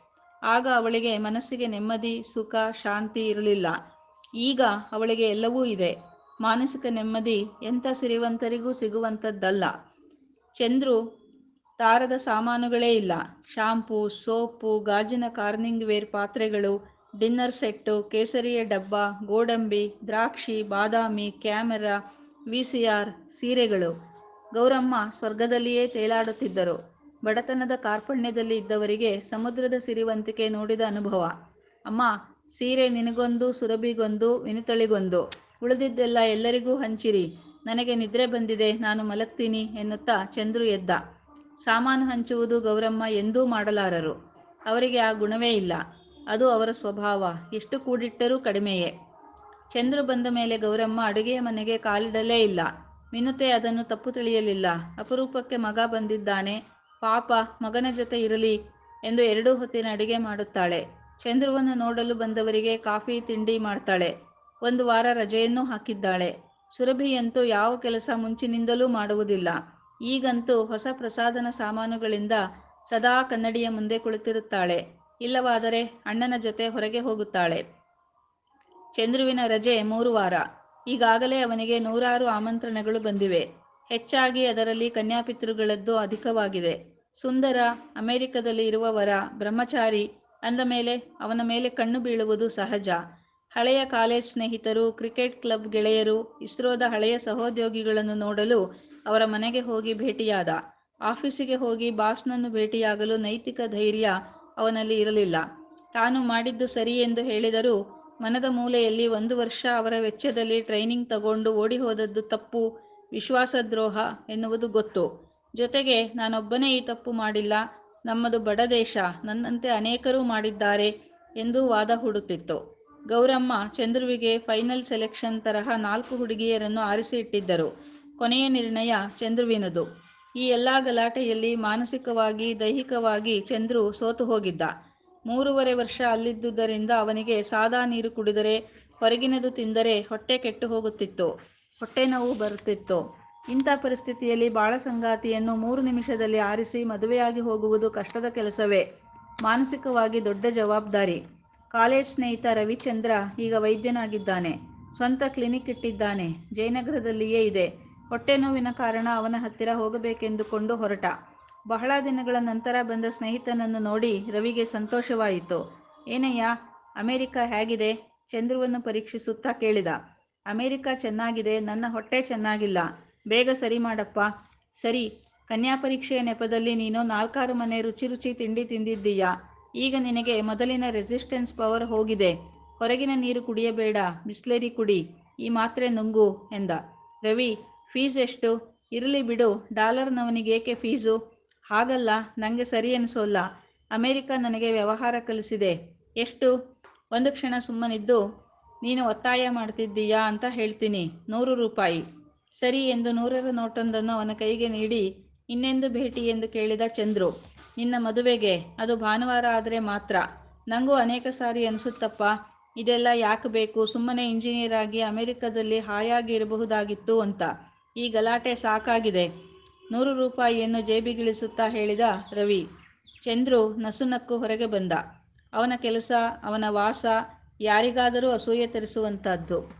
Speaker 1: ಆಗ ಅವಳಿಗೆ ಮನಸ್ಸಿಗೆ ನೆಮ್ಮದಿ, ಸುಖ, ಶಾಂತಿ ಇರಲಿಲ್ಲ. ಈಗ ಅವಳಿಗೆ ಎಲ್ಲವೂ ಇದೆ. ಮಾನಸಿಕ ನೆಮ್ಮದಿ ಎಂಥ ಸಿರಿವಂತರಿಗೂ ಸಿಗುವಂಥದ್ದಲ್ಲ. ಚಂದ್ರು ತಾರದ ಸಾಮಾನುಗಳೇ ಇಲ್ಲ. ಶಾಂಪೂ, ಸೋಪು, ಗಾಜಿನ ಕಾರ್ನಿಂಗ್ ವೇರ್ ಪಾತ್ರೆಗಳು, ಡಿನ್ನರ್ ಸೆಟ್ಟು, ಕೇಸರಿಯ ಡಬ್ಬ, ಗೋಡಂಬಿ, ದ್ರಾಕ್ಷಿ, ಬಾದಾಮಿ, ಕ್ಯಾಮೆರಾ, ವಿ ಸಿ ಆರ್ ಸೀರೆಗಳು. ಗೌರಮ್ಮ ಸ್ವರ್ಗದಲ್ಲಿಯೇ ತೇಲಾಡುತ್ತಿದ್ದರು. ಬಡತನದ ಕಾರ್ಪಣ್ಯದಲ್ಲಿ ಇದ್ದವರಿಗೆ ಸಮುದ್ರದ ಸಿರಿವಂತಿಕೆ ನೋಡಿದ ಅನುಭವ. ಅಮ್ಮ, ಸೀರೆ ನಿನಗೊಂದು, ಸುರಭಿಗೊಂದು, ವಿನುತಳಿಗೊಂದು. ಉಳಿದಿದ್ದೆಲ್ಲ ಎಲ್ಲರಿಗೂ ಹಂಚಿರಿ. ನನಗೆ ನಿದ್ರೆ ಬಂದಿದೆ, ನಾನು ಮಲಗ್ತೀನಿ ಎನ್ನುತ್ತಾ ಚಂದ್ರು ಎದ್ದ. ಸಾಮಾನು ಹಂಚುವುದು ಗೌರಮ್ಮ ಎಂದೂ ಮಾಡಲಾರರು. ಅವರಿಗೆ ಆ ಗುಣವೇ ಇಲ್ಲ. ಅದು ಅವರ ಸ್ವಭಾವ. ಎಷ್ಟು ಕೂಡಿಟ್ಟರೂ ಕಡಿಮೆಯೇ. ಚಂದ್ರು ಬಂದ ಮೇಲೆ ಗೌರಮ್ಮ ಅಡುಗೆಯ ಮನೆಗೆ ಕಾಲಿಡಲೇ ಇಲ್ಲ. ಮಿನುತೆ ಅದನ್ನು ತಪ್ಪು ತಿಳಿಯಲಿಲ್ಲ. ಅಪರೂಪಕ್ಕೆ ಮಗ ಬಂದಿದ್ದಾನೆ. ಪಾಪ, ಮಗನ ಜೊತೆ ಇರಲಿ ಎಂದು ಎರಡೂ ಹೊತ್ತಿನ ಅಡುಗೆ ಮಾಡುತ್ತಾಳೆ. ಚಂದ್ರುವನ್ನು ನೋಡಲು ಬಂದವರಿಗೆ ಕಾಫಿ, ತಿಂಡಿ ಮಾಡ್ತಾಳೆ. ಒಂದು ವಾರ ರಜೆಯನ್ನು ಹಾಕಿದ್ದಾಳೆ. ಸುರಭಿಯಂತೂ ಯಾವ ಕೆಲಸ ಮುಂಚಿನಿಂದಲೂ ಮಾಡುವುದಿಲ್ಲ. ಈಗಂತೂ ಹೊಸ ಪ್ರಸಾದನ ಸಾಮಾನುಗಳಿಂದ ಸದಾ ಕನ್ನಡಿಯ ಮುಂದೆ ಕುಳಿತಿರುತ್ತಾಳೆ. ಇಲ್ಲವಾದರೆ ಅಣ್ಣನ ಜೊತೆ ಹೊರಗೆ ಹೋಗುತ್ತಾಳೆ. ಚಂದ್ರುವಿನ ರಜೆ ಮೂರು ವಾರ. ಈಗಾಗಲೇ ಅವನಿಗೆ ನೂರಾರು ಆಮಂತ್ರಣಗಳು ಬಂದಿವೆ. ಹೆಚ್ಚಾಗಿ ಅದರಲ್ಲಿ ಕನ್ಯಾಪಿತೃಗಳದ್ದು ಅಧಿಕವಾಗಿದೆ. ಸುಂದರ, ಅಮೆರಿಕದಲ್ಲಿ ಇರುವವರ ಬ್ರಹ್ಮಚಾರಿ ಅಂದ ಮೇಲೆ ಅವನ ಮೇಲೆ ಕಣ್ಣು ಬೀಳುವುದು ಸಹಜ. ಹಳೆಯ ಕಾಲೇಜ್ ಸ್ನೇಹಿತರು, ಕ್ರಿಕೆಟ್ ಕ್ಲಬ್ ಗೆಳೆಯರು, ಇಸ್ರೋದ ಹಳೆಯ ಸಹೋದ್ಯೋಗಿಗಳನ್ನು ನೋಡಲು ಅವರ ಮನೆಗೆ ಹೋಗಿ ಭೇಟಿಯಾದ. ಆಫೀಸಿಗೆ ಹೋಗಿ ಬಾಸ್ನನ್ನು ಭೇಟಿಯಾಗಲು ನೈತಿಕ ಧೈರ್ಯ ಅವನಲ್ಲಿ ಇರಲಿಲ್ಲ. ತಾನು ಮಾಡಿದ್ದು ಸರಿ ಎಂದು ಹೇಳಿದರೂ ಮನದ ಮೂಲೆಯಲ್ಲಿ ಒಂದು ವರ್ಷ ಅವರ ವೆಚ್ಚದಲ್ಲಿ ಟ್ರೈನಿಂಗ್ ತಗೊಂಡು ಓಡಿ ಹೋದದ್ದು ತಪ್ಪು, ವಿಶ್ವಾಸದ್ರೋಹ ಎನ್ನುವುದು ಗೊತ್ತು. ಜೊತೆಗೆ ನಾನೊಬ್ಬನೇ ಈ ತಪ್ಪು ಮಾಡಿಲ್ಲ, ನಮ್ಮದು ಬಡ ದೇಶ, ನನ್ನಂತೆ ಅನೇಕರೂ ಮಾಡಿದ್ದಾರೆ ಎಂದು ವಾದ ಹೂಡುತ್ತಿತ್ತು. ಗೌರಮ್ಮ ಚಂದ್ರುವಿಗೆ ಫೈನಲ್ ಸೆಲೆಕ್ಷನ್ ತರಹ ನಾಲ್ಕು ಹುಡುಗಿಯರನ್ನು ಆರಿಸಿ ಇಟ್ಟಿದ್ದರು ಕೊನೆಯ ನಿರ್ಣಯ ಚಂದ್ರುವಿನದು. ಈ ಎಲ್ಲ ಗಲಾಟೆಯಲ್ಲಿ ಮಾನಸಿಕವಾಗಿ, ದೈಹಿಕವಾಗಿ ಚಂದ್ರು ಸೋತು ಹೋಗಿದ್ದ. ಮೂರುವರೆ ವರ್ಷ ಅಲ್ಲಿದ್ದುದರಿಂದ ಅವನಿಗೆ ಸಾದಾ ನೀರು ಕುಡಿದರೆ, ಹೊರಗಿನದು ತಿಂದರೆ ಹೊಟ್ಟೆ ಕೆಟ್ಟು ಹೋಗುತ್ತಿತ್ತು, ಹೊಟ್ಟೆ ನೋವು ಬರುತ್ತಿತ್ತು. ಇಂಥ ಪರಿಸ್ಥಿತಿಯಲ್ಲಿ ಬಾಳ ಸಂಗಾತಿಯನ್ನು ಮೂರು ನಿಮಿಷದಲ್ಲಿ ಆರಿಸಿ ಮದುವೆಯಾಗಿ ಹೋಗುವುದು ಕಷ್ಟದ ಕೆಲಸವೇ. ಮಾನಸಿಕವಾಗಿ ದೊಡ್ಡ ಜವಾಬ್ದಾರಿ. ಕಾಲೇಜ್ ಸ್ನೇಹಿತ ರವಿಚಂದ್ರ ಈಗ ವೈದ್ಯನಾಗಿದ್ದಾನೆ. ಸ್ವಂತ ಕ್ಲಿನಿಕ್ ಇಟ್ಟಿದ್ದಾನೆ. ಜಯನಗರದಲ್ಲಿಯೇ ಇದೆ. ಹೊಟ್ಟೆ ನೋವಿನ ಕಾರಣ ಅವನ ಹತ್ತಿರ ಹೋಗಬೇಕೆಂದುಕೊಂಡು ಹೊರಟ. ಬಹಳ ದಿನಗಳ ನಂತರ ಬಂದ ಸ್ನೇಹಿತನನ್ನು ನೋಡಿ ರವಿಗೆ ಸಂತೋಷವಾಯಿತು. ಏನಯ್ಯ, ಅಮೆರಿಕ ಹೇಗಿದೆ? ಚಂದ್ರುವನ್ನು ಪರೀಕ್ಷಿಸುತ್ತಾ ಕೇಳಿದ. ಅಮೆರಿಕ ಚೆನ್ನಾಗಿದೆ, ನನ್ನ ಹೊಟ್ಟೆ ಚೆನ್ನಾಗಿಲ್ಲ. ಬೇಗ ಸರಿ ಮಾಡಪ್ಪ. ಸರಿ, ಕನ್ಯಾ ಪರೀಕ್ಷೆಯ ನೆಪದಲ್ಲಿ ನೀನು ನಾಲ್ಕಾರು ಮನೆ ರುಚಿ ರುಚಿ ತಿಂಡಿ ತಿಂದಿದ್ದೀಯಾ? ಈಗ ನಿನಗೆ ಮೊದಲಿನ ರೆಸಿಸ್ಟೆನ್ಸ್ ಪವರ್ ಹೋಗಿದೆ. ಹೊರಗಿನ ನೀರು ಕುಡಿಯಬೇಡ, ಬಿಸ್ಲೇರಿ ಕುಡಿ, ಈ ಮಾತ್ರೆ ನುಂಗು ಎಂದ. ರವಿ ಫೀಸ್ ಎಷ್ಟು? ಇರಲಿ ಬಿಡು ಡಾಲರ್ನವನಿಗೇಕೆ ಫೀಸು ಹಾಗಲ್ಲ ನನಗೆ ಸರಿ ಅನಿಸೋಲ್ಲ. ಅಮೇರಿಕ ನನಗೆ ವ್ಯವಹಾರ ಕಲಿಸಿದೆ. ಎಷ್ಟು? ಒಂದು ಕ್ಷಣ ಸುಮ್ಮನಿದ್ದು, ನೀನು ಒತ್ತಾಯ ಮಾಡ್ತಿದ್ದೀಯಾ ಅಂತ ಹೇಳ್ತೀನಿ, ನೂರು ರೂಪಾಯಿ. ಸರಿ ಎಂದು ನೂರರ ನೋಟೊಂದನ್ನು ಅವನ ಕೈಗೆ ನೀಡಿ, ಇನ್ನೆಂದು ಭೇಟಿ ಎಂದು ಕೇಳಿದ ಚಂದ್ರು. ನಿನ್ನ ಮದುವೆಗೆ ಅದು ಭಾನುವಾರ ಆದರೆ ಮಾತ್ರ. ನನಗೂ ಅನೇಕ ಸಾರಿ ಅನಿಸುತ್ತಪ್ಪ. ಇದೆಲ್ಲ ಯಾಕೆ ಬೇಕು? ಸುಮ್ಮನೆ ಇಂಜಿನಿಯರ್ ಆಗಿ ಅಮೆರಿಕದಲ್ಲಿ ಹಾಯಾಗಿ ಇರಬಹುದಾಗಿತ್ತು ಅಂತ. ಈ ಗಲಾಟೆ ಸಾಕಾಗಿದೆ. ನೂರು ರೂಪಾಯಿಯನ್ನು ಜೇಬಿಗಿಳಿಸುತ್ತಾ ಹೇಳಿದ ರವಿ. ಚಂದ್ರು ನಸುನಕ್ಕು ಹೊರಗೆ ಬಂದ. ಅವನ ಕೆಲಸ, ಅವನ ವಾಸ ಯಾರಿಗಾದರೂ ಅಸೂಯೆ ತರಿಸುವಂಥದ್ದು